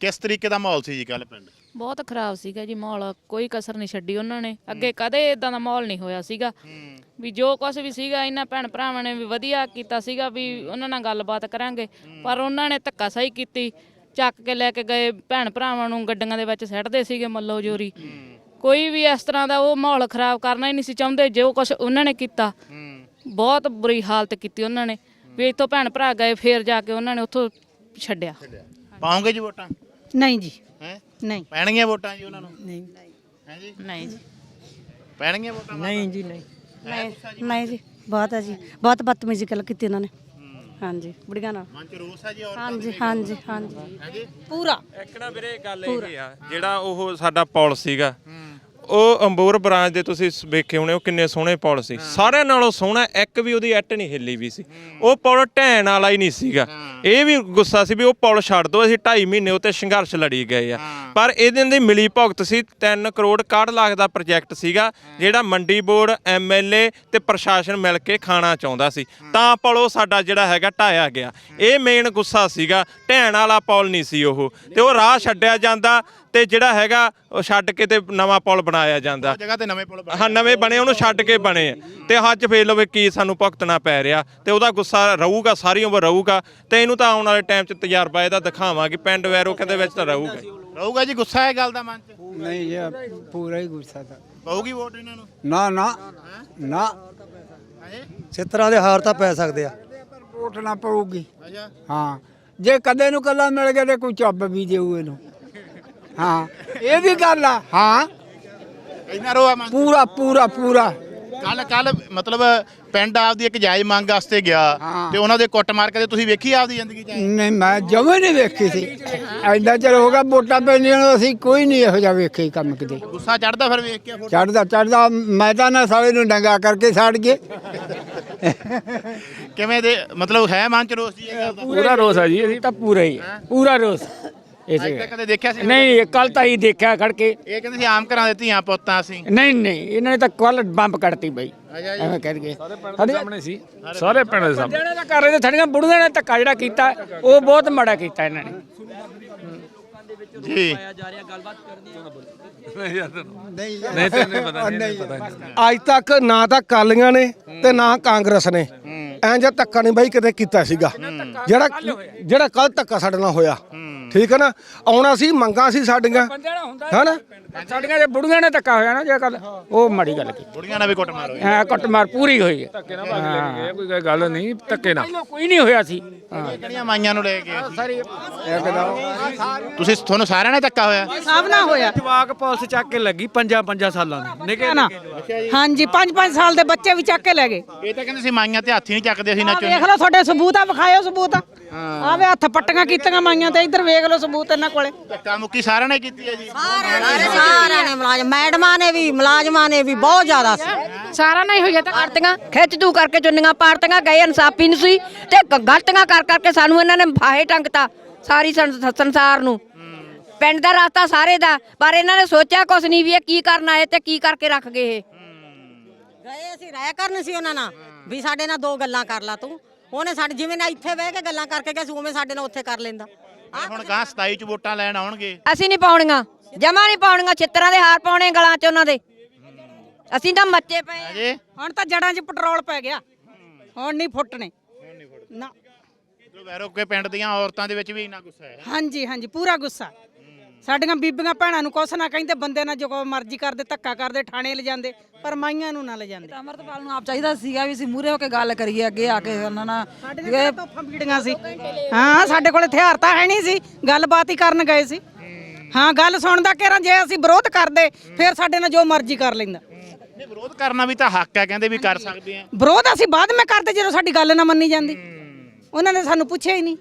ਕਿਸ ਤਰੀਕੇ ਦਾ ਮਾਹੌਲ ਸੀ ਜੀ ਕੱਲ ਪਿੰਡ?
ਬਹੁਤ ਖਰਾਬ ਸੀਗਾ ਜੀ ਮਾਹੌਲ ਕੋਈ ਕਸਰ ਨਹੀਂ ਛੱਡੀ ਉਹਨਾਂ ਨੇ। ਅੱਗੇ ਕਦੇ ਇਦਾਂ ਦਾ ਮਾਹੌਲ ਨਹੀਂ ਹੋਇਆ ਸੀਗਾ। ਵੀ ਜੋ ਕੁਝ ਵੀ ਸੀਗਾ ਇਹਨਾਂ ਭੈਣ ਭਰਾਵਾਂ ਨੇ ਵੀ ਵਧੀਆ ਕੀਤਾ ਸੀਗਾ ਵੀ ਉਹਨਾਂ ਨਾਲ ਗੱਲਬਾਤ ਕਰਾਂਗੇ। ਪਰ ਉਹਨਾਂ ਨੇ ਧੱਕਾ ਸਹੀ ਕੀਤੀ। ਚੱਕ ਕੇ ਲੈ ਕੇ ਗਏ ਭੈਣ ਭਰਾਵਾਂ ਨੂੰ ਗੱਡੀਆਂ ਦੇ ਵਿੱਚ ਸੱਟਦੇ ਸੀਗੇ ਮੱਲੋ ਜੋਰੀ। ਕੋਈ ਵੀ ਇਸ ਤਰ੍ਹਾਂ ਦਾ ਉਹ ਮਾਹੌਲ ਖਰਾਬ ਕਰਨਾ ਹੀ ਨਹੀਂ ਸੀ ਚਾਹੁੰਦੇ ਜੋ ਕੁਝ ਉਹਨਾਂ ਨੇ ਕੀਤਾ। ਬਹੁਤ ਬੁਰੀ ਹਾਲਤ ਕੀਤੀ ਉਹਨਾਂ ਨੇ। ਵੀ ਇੱਥੋਂ ਭੈਣ ਭਰਾ ਗਏ ਫੇਰ ਜਾ ਕੇ ਉਹਨਾਂ ਨੇ ਉੱਥੋਂ ਛੱਡਿਆ।
ਪਾਉਂਗੇ ਜੀ ਵੋਟਾਂ?
ਨਹੀਂ ਜੀ।
ਹੈ?
ਨਹੀਂ।
ਪੈਣਗੀਆਂ ਵੋਟਾਂ ਜੀ ਉਹਨਾਂ ਨੂੰ?
ਨਹੀਂ।
ਹੈ ਜੀ?
ਨਹੀਂ। ਜੀ
ਪੈਣਗੀਆਂ ਵੋਟਾਂ
ਨਹੀਂ ਜੀ? ਨਹੀਂ।
ਨਹੀਂ ਜੀ ਬਹੁਤ ਹੈ ਜੀ। ਬਹੁਤ ਬਦਤਮੀਜ਼ੀ ਗੱਲ ਕੀਤੀ ਇਹਨਾਂ ਨੇ। ਹਾਂਜੀ ਬੁੜੀਆਂ ਨਾਲ।
ਮਨ ਚ ਰੋਸ ਹੈ ਜੀ ਔਰ
ਹਾਂਜੀ ਹਾਂਜੀ ਹਾਂਜੀ।
ਹੈ ਜੀ?
ਪੂਰਾ।
ਇੱਕ ਨਾ ਵੀਰੇ ਗੱਲ ਇਹ ਆ ਜਿਹੜਾ ਉਹ ਸਾਡਾ ਪੁਲ ਸੀਗਾ ਉਹ ਅੰਬੂਰ ਬ੍ਰਾਂਚ ਦੇ ਤੁਸੀਂ ਵੇਖੇ ਹੋਣੇ ਉਹ ਕਿੰਨੇ ਸੋਹਣੇ ਪੁਲ ਸੀ। ਸਾਰਿਆਂ ਨਾਲੋਂ ਸੋਹਣਾ ਇੱਕ ਵੀ ਉਹਦੀ ਐਟ ਨਹੀਂ ਹਿੱਲੀ ਵੀ ਸੀ। ਉਹ ਪੁਲ ਢਹਿਣ ਵਾਲਾ ਹੀ ਨਹੀਂ ਸੀਗਾ। ਇਹ ਵੀ ਗੁੱਸਾ ਸੀ ਵੀ ਉਹ ਪੁਲ ਛੱਡ ਦੋ ਅਸੀਂ 2.5 ਮਹੀਨੇ ਉੱਤੇ ਸੰਘਰਸ਼ ਲੜੀ ਗਏ ਆ। ਪਰ ਇਹਦੇ ਦੀ ਮਿਲੀ ਭੁਗਤ ਸੀ 3 ਕਰੋੜ 61 ਲੱਖ ਦਾ ਪ੍ਰੋਜੈਕਟ ਸੀਗਾ ਜਿਹੜਾ ਮੰਡੀ ਬੋਰਡ ਐਮਐਲਏ ਤੇ ਪ੍ਰਸ਼ਾਸਨ ਮਿਲ ਕੇ ਖਾਣਾ ਚਾਹੁੰਦਾ ਸੀ। ਤਾਂ ਪੁਲ ਉਹ ਸਾਡਾ ਜਿਹੜਾ ਹੈਗਾ ਢਾਇਆ ਗਿਆ। ਇਹ ਮੇਨ ਗੁੱਸਾ ਸੀਗਾ ਢਹਿਣ ਵਾਲਾ ਪੁਲ ਨਹੀਂ ਸੀ ਉਹ। ਤੇ ਉਹ ਰਾਹ ਛੱਡਿਆ ਜਾਂਦਾ ਤੇ ਜਿਹੜਾ ਹੈਗਾ ਉਹ ਛੱਡ ਕੇ ਤੇ ਨਵਾਂ ਪੁਲ ਬਣਾਇਆ ਜਾਂਦਾ।
ਜਗ੍ਹਾ ਤੇ ਨਵੇਂ ਪੁਲ ਬਣੇ।
ਹਾਂ ਨਵੇਂ ਬਣੇ ਉਹਨੂੰ ਛੱਡ ਕੇ ਬਣੇ। ਆ ਤੇ ਅੱਜ ਫੇਰ ਲਵੇ ਕੀ ਸਾਨੂੰ ਭੁਗਤਣਾ ਪੈ ਰਿਹਾ। ਤੇ ਉਹਦਾ ਗੁੱਸਾ ਰਹੂਗਾ ਸਾਰੀ ਉਮਰ ਰਹੂਗਾ। ਤੇ ਇਹਨੂੰ ਤਾਂ ਆਉਣ ਵਾਲੇ ਟਾਈਮ 'ਚ ਤਜਰਬਾ ਇਹਦਾ ਦਿਖਾਵਾਂਗੇ। ਪਿੰਡ ਵੈਰੋਕੇ ਦੇ ਵਿੱਚ ਤਾਂ ਰਹੂਗਾ।
ਰਹੂਗਾ ਜੀ ਗੁੱਸਾ ਹੈ ਗੱਲ ਦਾ ਮਨ ਚ?
ਨਹੀਂ ਜੀ ਪੂਰਾ ਹੀ ਗੁੱਸਾ ਤਾਂ।
ਪਊਗੀ ਵੋਟ ਇਹਨਾਂ ਨੂੰ?
ਨਾ ਨਾ ਨਾ।
ਹੈ?
ਸਿੱਤਰਾਂ ਦੇ ਹਾਰ ਤਾਂ ਪੈ ਸਕਦੇ ਆ।
ਵੋਟ ਨਾ ਪਊਗੀ।
ਅੱਛਾ।
ਹਾਂ। ਜੇ ਕਦੇ ਨੂੰ ਕੱਲਾ ਮਿਲ ਗਿਆ ਤੇ ਕੋਈ ਚੱਬ ਵੀ ਦੇਊ ਇਹਨੂੰ। ਹਾਂ। ਇਹ ਵੀ ਗੱਲ ਆ। ਹਾਂ।
ਇੰਨਾ ਰੋਆ ਮਨ
ਪੂਰਾ ਪੂਰਾ ਪੂਰਾ।
ਕੱਲ ਕੱਲ ਮਤਲਬ ਪਿੰਡ ਆਪਦੀ ਇੱਕ ਜਾਇਜ਼ ਮੰਗ ਵਾਸਤੇ ਗਿਆ। ਤੇ ਉਹਨਾਂ ਦੇ ਕੁੱਟ ਮਾਰ ਕੇ ਤੇ ਤੁਸੀਂ ਵੇਖੀ ਆਪਦੀ ਜ਼ਿੰਦਗੀ ਚ?
ਨਹੀਂ ਮੈਂ ਜਮੇ ਨਹੀਂ ਵੇਖੀ ਸੀ। ਐਡਾ ਚਿਰ ਹੋ ਗਿਆ ਵੋਟਾਂ ਪੈਣੀਆਂ ਨੂੰ ਅਸੀਂ ਕੋਈ ਨਹੀਂ ਇਹੋ ਜਿਹਾ ਵੇਖੇ ਕੰਮ ਕਿਤੇ।
ਗੁੱਸਾ ਚੜਦਾ ਫਿਰ ਵੇਖ ਕੇ
ਚੜਦਾ ਚੜਦਾ ਮੈਂ ਤਾਂ ਨਾ ਸਾਲੇ ਨੂੰ ਡੰਗਾ ਕਰਕੇ ਛੱਡ ਗਏ।
ਕਿਵੇਂ ਦੇ ਮਤਲਬ ਹੈ ਮਨ ਚ ਰੋਸ ਜੀ
ਪੂਰਾ ਰੋਸ ਆ ਜੀ ਅਸੀਂ ਤਾਂ ਪੂਰਾ ਹੀ। ਪੂਰਾ ਰੋਸ।
ਅੱਜ ਤੱਕ ਕਦੇ ਦੇਖਿਆ ਸੀ
ਨਹੀਂ ਕੱਲ ਤਾਂ ਹੀ ਦੇਖਿਆ ਖੜ ਕੇ।
ਇਹ ਕਹਿੰਦੇ ਸੀ ਆਮ ਘਰਾਂ ਦੇ ਧੀਆਂ ਪੁੱਤਾਂ ਅਸੀਂ।
ਨਹੀਂ ਨਹੀਂ ਇਹਨਾਂ ਨੇ ਤਾਂ ਕੱਲ ਬੰਬ ਕੱਢਤੀ ਬਈ। ਐਵੇਂ ਕਹਿ ਗਏ ਸਾਡੇ ਸਾਹਮਣੇ ਸੀ। ਸਾਰੇ ਪਿੰਡ ਦੇ ਸਾਹਮਣੇ। ਜਿਹੜੇ ਕਰ ਰਹੇ ਤੇ ਸਾਡੀਆਂ ਬੁੜੀਆਂ ਨੇ ਧੱਕਾ ਜਿਹੜਾ ਕੀਤਾ ਉਹ ਬਹੁਤ ਮਾੜਾ ਕੀਤਾ ਇਹਨਾਂ ਨੇ।
ਜੀ।
ਨਹੀਂ ਤੈਨੂੰ ਪਤਾ ਨਹੀਂ ਪਤਾ
ਅੱਜ ਤੱਕ ਨਾ ਤਾਂ ਕਾਲੀਆਂ ਨੇ ਤੇ ਨਾ ਕਾਂਗਰਸ ਨੇ। ਐਂ ਜਿਹਾ ਧੱਕਾ ਨਹੀਂ ਬਾਈ ਕਿਤੇ ਕੀਤਾ ਸੀਗਾ। ਜਿਹੜਾ ਜਿਹੜਾ ਕੱਲ ਧੱਕਾ ਸਾਡੇ ਨਾਲ ਹੋਇਆ। ਠੀਕ ਹੈ ਨਾ? ਆਉਣਾ ਸੀ ਮੰਗਾਂ ਸੀ ਸਾਡੀਆਂ। ਹੈਨਾ
ਸਾਡੀਆਂ ਜੇ ਬੁੜੀਆਂ ਨੇ ਧੱਕਾ ਹੋਇਆ ਨਾ ਜੇ ਕੱਲ ਉਹ ਮਾੜੀ ਗੱਲ ਕੀਤੀ।
ਬੁੜੀਆਂ ਨਾਲ ਵੀ ਕੁੱਟ ਮਾਰੋ
ਹਾਂ ਕੁੱਟਮਾਰ ਪੂਰੀ ਹੋਈ ਹੈ।
ਧੱਕੇ ਨਾਲ ਕੋਈ ਗੱਲ ਨਹੀਂ ਧੱਕੇ ਨਾਲ।
ਕੋਈ ਨਹੀਂ ਹੋਇਆ ਸੀ। ਹਾਂ।
ਕਿਹੜੀਆਂ ਮਾਈਆਂ ਨੂੰ ਲੈ ਕੇ?
ਸਾਰੀ
ਤੁਸੀਂ ਤੁਹਾਨੂੰ ਸਾਰਿਆਂ ਨੇ ਧੱਕਾ ਹੋਇਆ?
ਸਭ ਨਾ ਹੋਇਆ।
ਜਵਾਕ ਪੁਲਿਸ ਚੱਕ ਕੇ ਲੱਗੀ ਪੰਜਾਂ ਪੰਜਾਂ ਸਾਲਾਂ ਦੀ। ਨਿੱਕੇ
ਨਾ ਹਾਂਜੀ 5-5 ਸਾਲ ਦੇ ਬੱਚੇ ਵੀ ਚੱਕ ਕੇ ਲੈ ਗਏ।
ਇਹ ਤਾਂ ਕਹਿੰਦੇ ਸੀ ਮਾਈਆਂ ਤੇ ਹੱਥ ਹੀ ਨਹੀਂ ਚੱਕਦੇ ਸੀ ਨਾ ਚੁੰਨੀ
ਵੇਖ ਲਓ ਤੁਹਾਡੇ ਸਬੂਤ ਆ ਵਿਖਾਇਓ ਸਬੂਤ। ਆਵੇ ਹੱਥ ਪੱਟੀਆਂ ਕੀਤੀਆਂ ਮਾਈਆਂ ਤੇ ਇੱਧਰ ਵੇਖ ਲਓ ਸਬੂਤ ਇਹਨਾਂ ਕੋਲੇ।
ਧੱਕਾ ਮੁੱਕੀ ਸਾਰਿਆਂ ਨੇ ਕੀਤੀ ਹੈ ਜੀ।
ਸਾਰਿਆਂ ਨੇ ਮੁਲਾਜ਼ਮ ਮੈਡਮਾਂ ਨੇ ਵੀ ਮੁਲਾਜ਼ਮਾਂ ਨੇ ਵੀ ਬਹੁਤ ਜ਼ਿਆਦਾ ਸੀ।
ਸਾਰਾ ਨਹੀਂ ਹੋਇਆ ਤਾਂ ਕਰਤੀਆਂ ਖਿੱਚ ਤੂ ਕਰਕੇ ਚੁੰਨੀਆਂ ਪਾੜਤੀਆਂ ਗਏ ਇਨਸਾਫੀ ਨਹੀਂ ਸੀ ਤੇ ਗਲਤੀਆਂ ਕਰ ਕਰਕੇ ਸਾਨੂੰ ਇਹਨਾਂ ਨੇ ਫਾਹੇ ਟੰਗਤਾ ਸਾਰੀ ਸੰਸ- ਸੰਸਾਰ ਨੂੰ। ਪਿੰਡ ਦਾ ਰਸਤਾ ਸਾਰੇ ਦਾ ਪਰ ਇਹਨਾਂ ਨੇ ਸੋਚਿਆ ਕੁਛ ਨਹੀਂ ਵੀ ਇਹ ਕੀ ਕਰਨ ਆਏ ਤੇ ਕੀ ਕਰਕੇ ਰੱਖ ਗਏ ਇਹ।
ਗਏ ਅਸੀਂ ਰਹਿ ਕਰਨ ਸੀ ਉਹਨਾਂ ਨਾਲ ਵੀ ਸਾਡੇ ਨਾਲ ਦੋ ਗੱਲਾਂ ਕਰ ਲਾ ਤੂੰ। ਉਹਨੇ ਸਾਡੇ ਜਿਵੇਂ ਨਾ ਇੱਥੇ ਬਹਿ ਕੇ ਗੱਲਾਂ ਕਰਕੇ ਗਿਆ ਸੀ ਉਵੇਂ ਸਾਡੇ ਨਾਲ ਉੱਥੇ ਕਰ ਲੈਂਦਾ।
ਹੁਣ ਗਾਂ 27 ਚ ਵੋਟਾਂ ਲੈਣ ਆਉਣਗੇ।
ਅਸੀਂ ਨਹੀਂ ਪਾਉਣੀਆਂ। ਜਮਾ ਨਹੀਂ ਪਾਉਣੀਆਂ ਛਿੱਤਰਾਂ ਦੇ ਹਾਰ ਪਾਉਣੇ ਗਲਾਂ 'ਚ ਉਹਨਾਂ ਦੇ। ਅਸੀਂ ਤਾਂ ਮੱਚੇ ਪਏ ਆ।
ਅਜੇ
ਹੁਣ ਤਾਂ ਜੜਾਂ 'ਚ ਪੈਟਰੋਲ ਪੈ ਗਿਆ। ਹੁਣ ਨਹੀਂ ਫੁੱਟਣੇ। ਨਾ।
ਵੈਰੋਕੇ ਪਿੰਡ ਦੀਆਂ ਔਰਤਾਂ ਦੇ ਵਿੱਚ ਵੀ ਇੰਨਾ ਗੁੱਸਾ ਹੈ।
ਹਾਂਜੀ ਹਾਂਜੀ ਪੂਰਾ ਗੁੱਸਾ। ਸਾਡੀਆਂ ਬੀਬੀਆਂ ਭੈਣਾਂ ਨੂੰ ਕੁਛ ਨਾ ਕਹਿੰਦੇ ਬੰਦੇ ਨਾਲ ਜੋ ਮਰਜ਼ੀ ਕਰਦੇ ਧੱਕਾ ਕਰਦੇ ਥਾਣੇ ਲੈ ਜਾਂਦੇ ਪਰ ਮਾਈਆਂ ਨੂੰ ਨਾ ਲੈ ਜਾਂਦੇ।
ਅਮਰਤਪਾਲ ਨੂੰ ਆਪ ਚਾਹੀਦਾ ਸੀਗਾ ਵੀ ਅਸੀਂ ਮੂਰੇ ਹੋ ਕੇ ਗੱਲ ਕਰੀਏ ਅੱਗੇ ਆ ਕੇ ਉਹਨਾਂ ਨਾਲ।
ਸਾਡੀਆਂ ਤੋਫਾਂ ਬੀੜੀਆਂ ਸੀ? ਹਾਂ ਸਾਡੇ ਕੋਲ ਹਥਿਆਰ ਤਾਂ ਹੈ ਨਹੀਂ ਸੀ। ਗੱਲਬਾਤ ਹੀ ਕਰਨ ਗਏ ਸੀ। ਹਾਂ ਗੱਲ ਸੁਣਦਾ ਕਿਹੜਾ ਜੇ ਅਸੀਂ ਵਿਰੋਧ ਕਰਦੇ ਫਿਰ ਸਾਡੇ ਨਾਲ ਜੋ ਮਰਜ਼ੀ ਕਰ ਲੈਂਦਾ।
ਨਹੀਂ ਵਿਰੋਧ ਕਰਨਾ ਵੀ ਤਾਂ ਹੱਕ ਹੈ ਕਹਿੰਦੇ ਵੀ ਕਰ ਸਕਦੇ ਆ
ਵਿਰੋਧ ਅਸੀਂ ਬਾਅਦ ਵਿੱਚ ਕਰਦੇ ਜਦੋਂ ਸਾਡੀ ਗੱਲ ਨਾ ਮੰਨੀ ਜਾਂਦੀ। ਉਹਨਾਂ ਨੇ ਸਾਨੂੰ ਪੁੱਛਿਆ ਹੀ ਨਹੀਂ।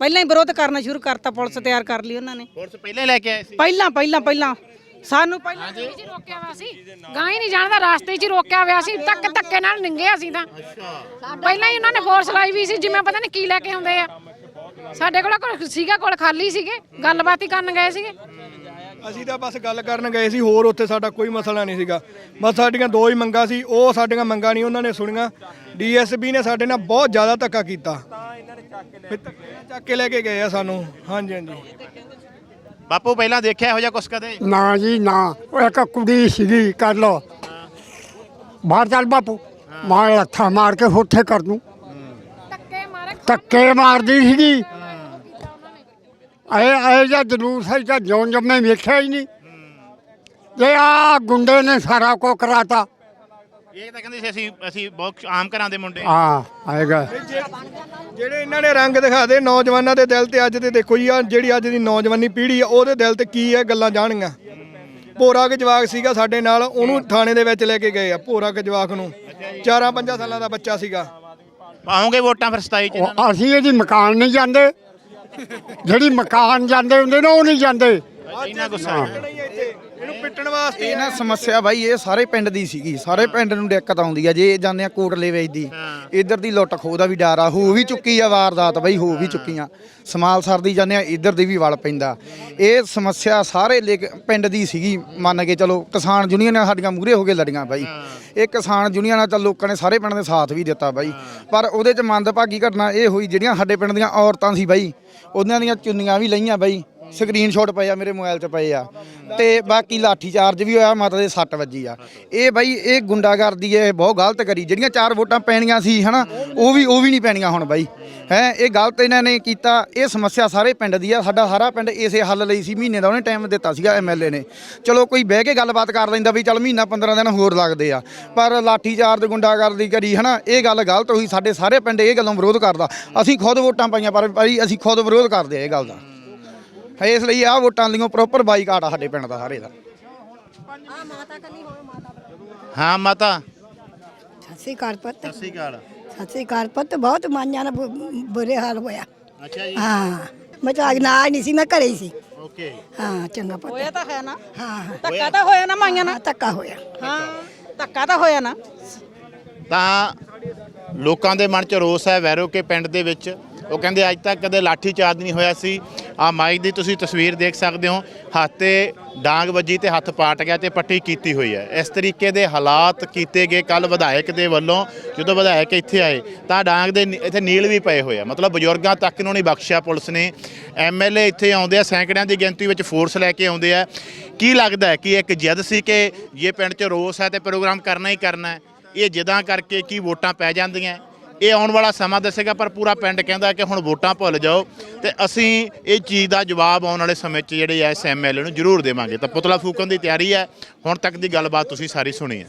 ਪਹਿਲਾਂ ਹੀ ਵਿਰੋਧ ਕਰਨਾ ਸ਼ੁਰੂ ਕਰਤਾ ਪੁਲਿਸ ਤਿਆਰ ਕਰ ਲਈ ਉਹਨਾਂ ਨੇ।
ਪੁਲਿਸ ਪਹਿਲਾਂ ਹੀ ਲੈ ਕੇ ਆਏ ਸੀ।
ਪਹਿਲਾਂ ਪਹਿਲਾਂ ਪਹਿਲਾਂ। ਸਾਨੂੰ ਪਹਿਲਾਂ
ਰੋਕਿਆ ਹੋਇਆ ਸੀ। ਗਾਂ ਹੀ ਨਹੀਂ ਜਾਣਦਾ ਰਾਸਤੇ 'ਚ ਹੀ ਰੋਕਿਆ ਹੋਇਆ ਸੀ। ਧੱਕੇ ਧੱਕੇ ਨਾਲ ਨਿੰਗੇ ਅਸੀਂ ਤਾਂ। ਪਹਿਲਾਂ ਹੀ ਉਹਨਾਂ ਨੇ ਫੋਰਸ ਲਾਈ ਵੀ ਸੀ ਜਿਵੇਂ ਪਤਾ ਨਹੀਂ ਕੀ ਲੈ ਕੇ ਆਉਂਦੇ ਆ। ਸਾਡੇ ਕੋਲ ਕੋਲ ਸੀਗਾ ਕੋਲ ਖਾਲੀ ਸੀਗੇ ਗੱਲਬਾਤ ਹੀ ਕਰਨ ਗਏ ਸੀਗੇ।
ਅਸੀਂ ਤਾਂ ਬਸ ਗੱਲ ਕਰਨ ਗਏ ਸੀ ਹੋਰ ਉੱਥੇ ਸਾਡਾ ਕੋਈ ਮਸਲਾ ਨਹੀਂ ਸੀਗਾ। ਬਸ ਸਾਡੀਆਂ ਦੋ ਹੀ ਮੰਗਾਂ ਸੀ ਉਹ ਸਾਡੀਆਂ ਮੰਗਾਂ ਨਹੀਂ ਉਹਨਾਂ ਨੇ ਸੁਣੀਆਂ। ਡੀਐਸਪੀ ਨੇ ਸਾਡੇ ਨਾਲ ਬਹੁਤ ਜ਼ਿਆਦਾ ਧੱਕਾ ਕੀਤਾ। ਫਿਰ ਧੱਕੇ ਨਾਲ ਚੱਕ ਕੇ ਲੈ ਕੇ ਗਏ ਆ ਸਾਨੂੰ। ਹਾਂਜੀ ਹਾਂਜੀ।
ਬਾਪੂ ਪਹਿਲਾਂ ਦੇਖਿਆ ਇਹੋ ਜਿਹਾ ਕੁਛ ਕਦੇ?
ਨਾ ਜੀ ਨਾ। ਉਹ ਇੱਕ ਕੁੜੀ ਸੀਗੀ ਕਰ ਲੋ ਬਾਹਰ ਚੱਲ ਬਾਪੂ। ਮਾਰ ਲੱਥਾ ਮਾਰ ਕੇ ਉੱਥੇ ਕਰ ਦੂੰ।
ਧੱਕੇ ਮਾਰੇ
ਧੱਕੇ ਮਾਰਦੀ ਸੀਗੀ। ਐ ਐ ਜਾਂ ਜਲੂਸ ਹੈ ਜਾਂ ਜਿਉਂ ਜੰਮੇ ਵੇਖਿਆ ਹੀ ਨਹੀਂ। ਇਹ ਆ ਗੁੰਡੇ ਨੇ ਸਾਰਾ ਕੋ ਕਰਾਤਾ।
ਇਹ ਤਾਂ ਕਹਿੰਦੇ ਸੀ ਅਸੀਂ ਅਸੀਂ ਬਹੁਤ ਆਮ ਘਰਾਂ ਦੇ ਮੁੰਡੇ।
ਆ ਆਏਗਾ
ਜਿਹੜੇ ਇਹਨਾਂ ਨੇ ਰੰਗ ਦਿਖਾਦੇ ਨੌਜਵਾਨਾਂ ਦੇ ਦਿਲ ਤੇ ਅੱਜ ਤੇ ਦੇਖੋ ਜੀ ਆ ਜਿਹੜੀ ਅੱਜ ਦੀ ਨੌਜਵਾਨੀ ਪੀੜ੍ਹੀ ਆ ਉਹਦੇ ਦਿਲ ਤੇ ਕੀ ਹੈ ਗੱਲਾਂ ਜਾਣਗੀਆਂ। ਭੋਰਾ ਕੇ ਜਵਾਕ ਸੀਗਾ ਸਾਡੇ ਨਾਲ ਉਹਨੂੰ ਥਾਣੇ ਦੇ ਵਿੱਚ ਲੈ ਕੇ ਗਏ ਆ ਭੋਰਾ ਕੇ ਜਵਾਕ ਨੂੰ। ਚਾਰਾਂ ਪੰਜਾਂ ਸਾਲਾਂ ਦਾ ਬੱਚਾ ਸੀਗਾ।
ਪਾਉਂਗੇ ਵੋਟਾਂ ਫਿਰ 27 ਚ ਇਹਨਾਂ ਨੂੰ?
ਉਹ ਅਸੀਂ ਇਹਦੀ ਮਕਾਨ ਨਹੀਂ ਜਾਂਦੇ। ਜਿਹੜੀ ਮਕਾਨ ਜਾਂਦੇ ਹੁੰਦੇ ਨੇ ਉਹ ਨਹੀਂ ਜਾਂਦੇ।
ਗੁੱਸਾ ਹੈ।
ਪਿੱਟਣ ਵਾਸਤੇ
ਇਹ ਨਾ ਸਮੱਸਿਆ ਬਾਈ ਇਹ ਸਾਰੇ ਪਿੰਡ ਦੀ ਸੀਗੀ। ਸਾਰੇ ਪਿੰਡ ਨੂੰ ਦਿੱਕਤ ਆਉਂਦੀ ਆ ਜੇ ਜਾਂਦੇ ਆ ਕੋਟਲੇ ਵੇਚਦੀ ਇੱਧਰ ਦੀ ਲੁੱਟ ਖੋਹ ਦਾ ਵੀ ਡਰ ਆ ਹੋ ਵੀ ਚੁੱਕੀ ਆ ਵਾਰਦਾਤ ਬਾਈ ਹੋ ਵੀ ਚੁੱਕੀਆਂ ਸਮਾਲ ਸਰਦੀ ਜਾਂਦੇ ਆ ਇੱਧਰ ਦੀ ਵੀ ਵਲ ਪੈਂਦਾ। ਇਹ ਸਮੱਸਿਆ ਸਾਰੇ ਲੇਕ ਪਿੰਡ ਦੀ ਸੀਗੀ ਮੰਨ ਕੇ ਚਲੋ ਕਿਸਾਨ ਯੂਨੀਅਨ ਸਾਡੀਆਂ ਮੂਰੇ ਹੋ ਕੇ ਲੜੀਆਂ ਬਾਈ। ਇਹ ਕਿਸਾਨ ਯੂਨੀਅਨਾਂ ਤਾਂ ਲੋਕਾਂ ਨੇ ਸਾਰੇ ਪਿੰਡ ਦੇ ਸਾਥ ਵੀ ਦਿੱਤਾ ਬਾਈ। ਪਰ ਉਹਦੇ ਚ ਮੰਦਭਾਗੀ ਘਟਨਾ ਇਹ ਹੋਈ ਜਿਹੜੀਆਂ ਸਾਡੇ ਪਿੰਡ ਦੀਆਂ ਔਰਤਾਂ ਸੀ ਬਾਈ ਉਹਨਾਂ ਦੀਆਂ ਚੁੰਨੀਆਂ ਵੀ ਲਈਆਂ ਬਾਈ। ਸਕਰੀਨਸ਼ਾਟ ਪਏ ਆ, ਮੇਰੇ ਮੋਬਾਈਲ 'ਚ ਪਏ ਆ। ਤੇ ਬਾਕੀ ਲਾਠੀ ਚਾਰਜ ਵੀ ਹੋਇਆ, ਮਾਤਾ ਦੇ ਸੱਟ ਵੱਜੀ ਆ। ਇਹ ਬਾਈ, ਇਹ ਗੁੰਡਾਗਰਦੀ ਹੈ ਇਹ ਬਹੁਤ ਗਲਤ ਕਰੀ। ਜਿਹੜੀਆਂ ਚਾਰ ਵੋਟਾਂ ਪੈਣੀਆਂ ਸੀ, ਹਨਾ, ਉਹ ਵੀ ਉਹ ਵੀ ਨਹੀਂ ਪੈਣੀਆਂ ਹੁਣ ਬਾਈ। ਹੈ, ਇਹ ਗਲਤ ਇਹਨਾਂ ਨੇ ਕੀਤਾ। ਇਹ ਸਮੱਸਿਆ ਸਾਰੇ ਪਿੰਡ ਦੀ ਆ। ਸਾਡਾ ਸਾਰਾ ਪਿੰਡ ਇਸੇ ਹੱਲ ਲਈ ਸੀ। ਮਹੀਨੇ ਦਾ ਉਹਨੇ ਟਾਈਮ ਦਿੱਤਾ ਸੀਗਾ ਐਮਐਲਏ ਨੇ। ਚਲੋ, ਕੋਈ ਬਹਿ ਕੇ ਗੱਲਬਾਤ ਕਰ ਲੈਂਦਾ ਵੀ ਚੱਲ ਮਹੀਨਾ 15 ਦਿਨ ਹੋਰ ਲੱਗਦੇ ਆ। ਪਰ ਲਾਠੀ ਚਾਰਜ, ਗੁੰਡਾਗਰਦੀ ਕਰੀ, ਹਨਾ, ਇਹ ਗੱਲ ਗਲਤ ਹੋਈ। ਸਾਡੇ ਸਾਰੇ ਪਿੰਡ ਇਹ ਗੱਲੋਂ ਵਿਰੋਧ ਕਰਦਾ। ਅਸੀਂ ਖੁਦ ਵੋਟਾਂ ਪਾਈਆਂ, ਪਰ ਭਾਈ ਅਸੀਂ ਖੁਦ ਵਿਰੋਧ ਕਰਦੇ ਆ ਇਹ ਗੱਲ ਦਾ। ਇਸ ਲਈ ਆਹ ਵੋਟਾਂ ਲਈਓ ਪ੍ਰੋਪਰ ਬਾਈਕਾਟ ਆ ਸਾਡੇ ਪਿੰਡ ਦਾ ਸਾਰੇ ਦਾ।
ਹਾਂ ਮਾਤਾ।
ਸਤਿ ਸ੍ਰੀ ਅਕਾਲ ਪੁੱਤ।
ਸਤਿ ਸ਼੍ਰੀ ਅਕਾਲ।
ਸਤਿ ਸ੍ਰੀ ਅਕਾਲ ਪੁੱਤ ਬਹੁਤ ਮਾਈਆਂ ਨਾਲ ਬੁ- ਬੁਰੇ ਹਾਲ ਹੋਇਆ।
ਅੱਛਾ ਜੀ।
ਹਾਂ ਮੈਂ ਤਾਂ ਨਾਲ ਨਹੀਂ ਸੀ ਮੈਂ ਘਰੇ ਹੀ ਸੀ।
ਓਕੇ।
ਹਾਂ ਚੰਗਾ ਪੁੱਤ।
ਹੋਇਆ ਤਾਂ ਹੈ ਨਾ।
ਹਾਂ
ਧੱਕਾ ਤਾਂ ਹੋਇਆ ਨਾ ਮਾਈਆਂ ਨਾਲ?
ਧੱਕਾ ਹੋਇਆ।
ਹਾਂ ਧੱਕਾ ਤਾਂ ਹੋਇਆ ਨਾ।
ਤਾਂ ਲੋਕਾਂ ਦੇ ਮਨ 'ਚ ਰੋਸ ਹੈ ਵੈਰੋਕੇ ਪਿੰਡ ਦੇ ਵਿੱਚ। ਉਹ ਕਹਿੰਦੇ ਅੱਜ ਤੱਕ ਕਦੇ ਲਾਠੀ ਚਾਰਜ ਨਹੀਂ ਹੋਇਆ ਸੀ। ਆ ਮਾਈਕ ਦੀ ਤੁਸੀਂ ਤਸਵੀਰ ਦੇਖ ਸਕਦੇ ਹੋ। ਹੱਥ ਤੇ ਡਾਂਗ ਵੱਜੀ ਤੇ ਹੱਥ ਪਾਟ ਗਿਆ ਤੇ ਪੱਟੀ ਕੀਤੀ ਹੋਈ ਹੈ। ਇਸ ਤਰੀਕੇ ਦੇ ਹਾਲਾਤ ਕੀਤੇ ਗਏ ਕੱਲ ਵਿਧਾਇਕ ਦੇ ਵੱਲੋਂ। ਜਦੋਂ ਵਿਧਾਇਕ ਇੱਥੇ ਆਏ, ਤਾਂ ਡਾਂਗ ਦੇ ਇੱਥੇ ਨੀਲ ਵੀ ਪਏ ਹੋਏ ਆ। ਮਤਲਬ ਬਜ਼ੁਰਗਾਂ ਤੱਕ ਨੂੰ ਨਹੀਂ ਬਖਸ਼ਿਆ ਪੁਲਿਸ ਨੇ। ਐਮਐਲਏ ਇੱਥੇ ਆਉਂਦੇ ਆ, ਸੈਂਕੜਿਆਂ ਦੀ ਗਿਣਤੀ ਵਿੱਚ ਫੋਰਸ ਲੈ ਕੇ ਆਉਂਦੇ ਆ। ਕੀ ਲੱਗਦਾ ਹੈ ਕਿ ਇੱਕ ਜਿੱਦ ਸੀ ਕਿ ਇਹ ਪਿੰਡ 'ਚ ਰੋਸ ਹੈ ਤੇ ਪ੍ਰੋਗਰਾਮ ਕਰਨਾ ਹੀ ਕਰਨਾ ਹੈ? ਇਹ ਜਿੱਦਾਂ ਕਰਕੇ ਕੀ ਵੋਟਾਂ ਪੈ ਜਾਂਦੀਆਂ? ਇਹ ਆਉਣ ਵਾਲਾ ਸਮਾਂ ਦੱਸੇਗਾ, ਪਰ ਪੂਰਾ ਪਿੰਡ ਕਹਿੰਦਾ ਕਿ ਹੁਣ ਵੋਟਾਂ ਭੁੱਲ ਜਾਓ ਤੇ ਅਸੀਂ ਇਹ ਚੀਜ਼ ਦਾ ਜਵਾਬ ਆਉਣ ਵਾਲੇ ਸਮੇਂ 'ਚ ਜਿਹੜੇ ਐ ਐਮਐਲਏ ਨੂੰ ਜ਼ਰੂਰ ਦੇਵਾਂਗੇ। ਤਾਂ ਪੁਤਲਾ ਫੂਕਣ ਦੀ ਤਿਆਰੀ ਹੈ। ਹੁਣ ਤੱਕ ਦੀ ਗੱਲਬਾਤ ਤੁਸੀਂ ਸਾਰੀ ਸੁਣੀ ਹੈ।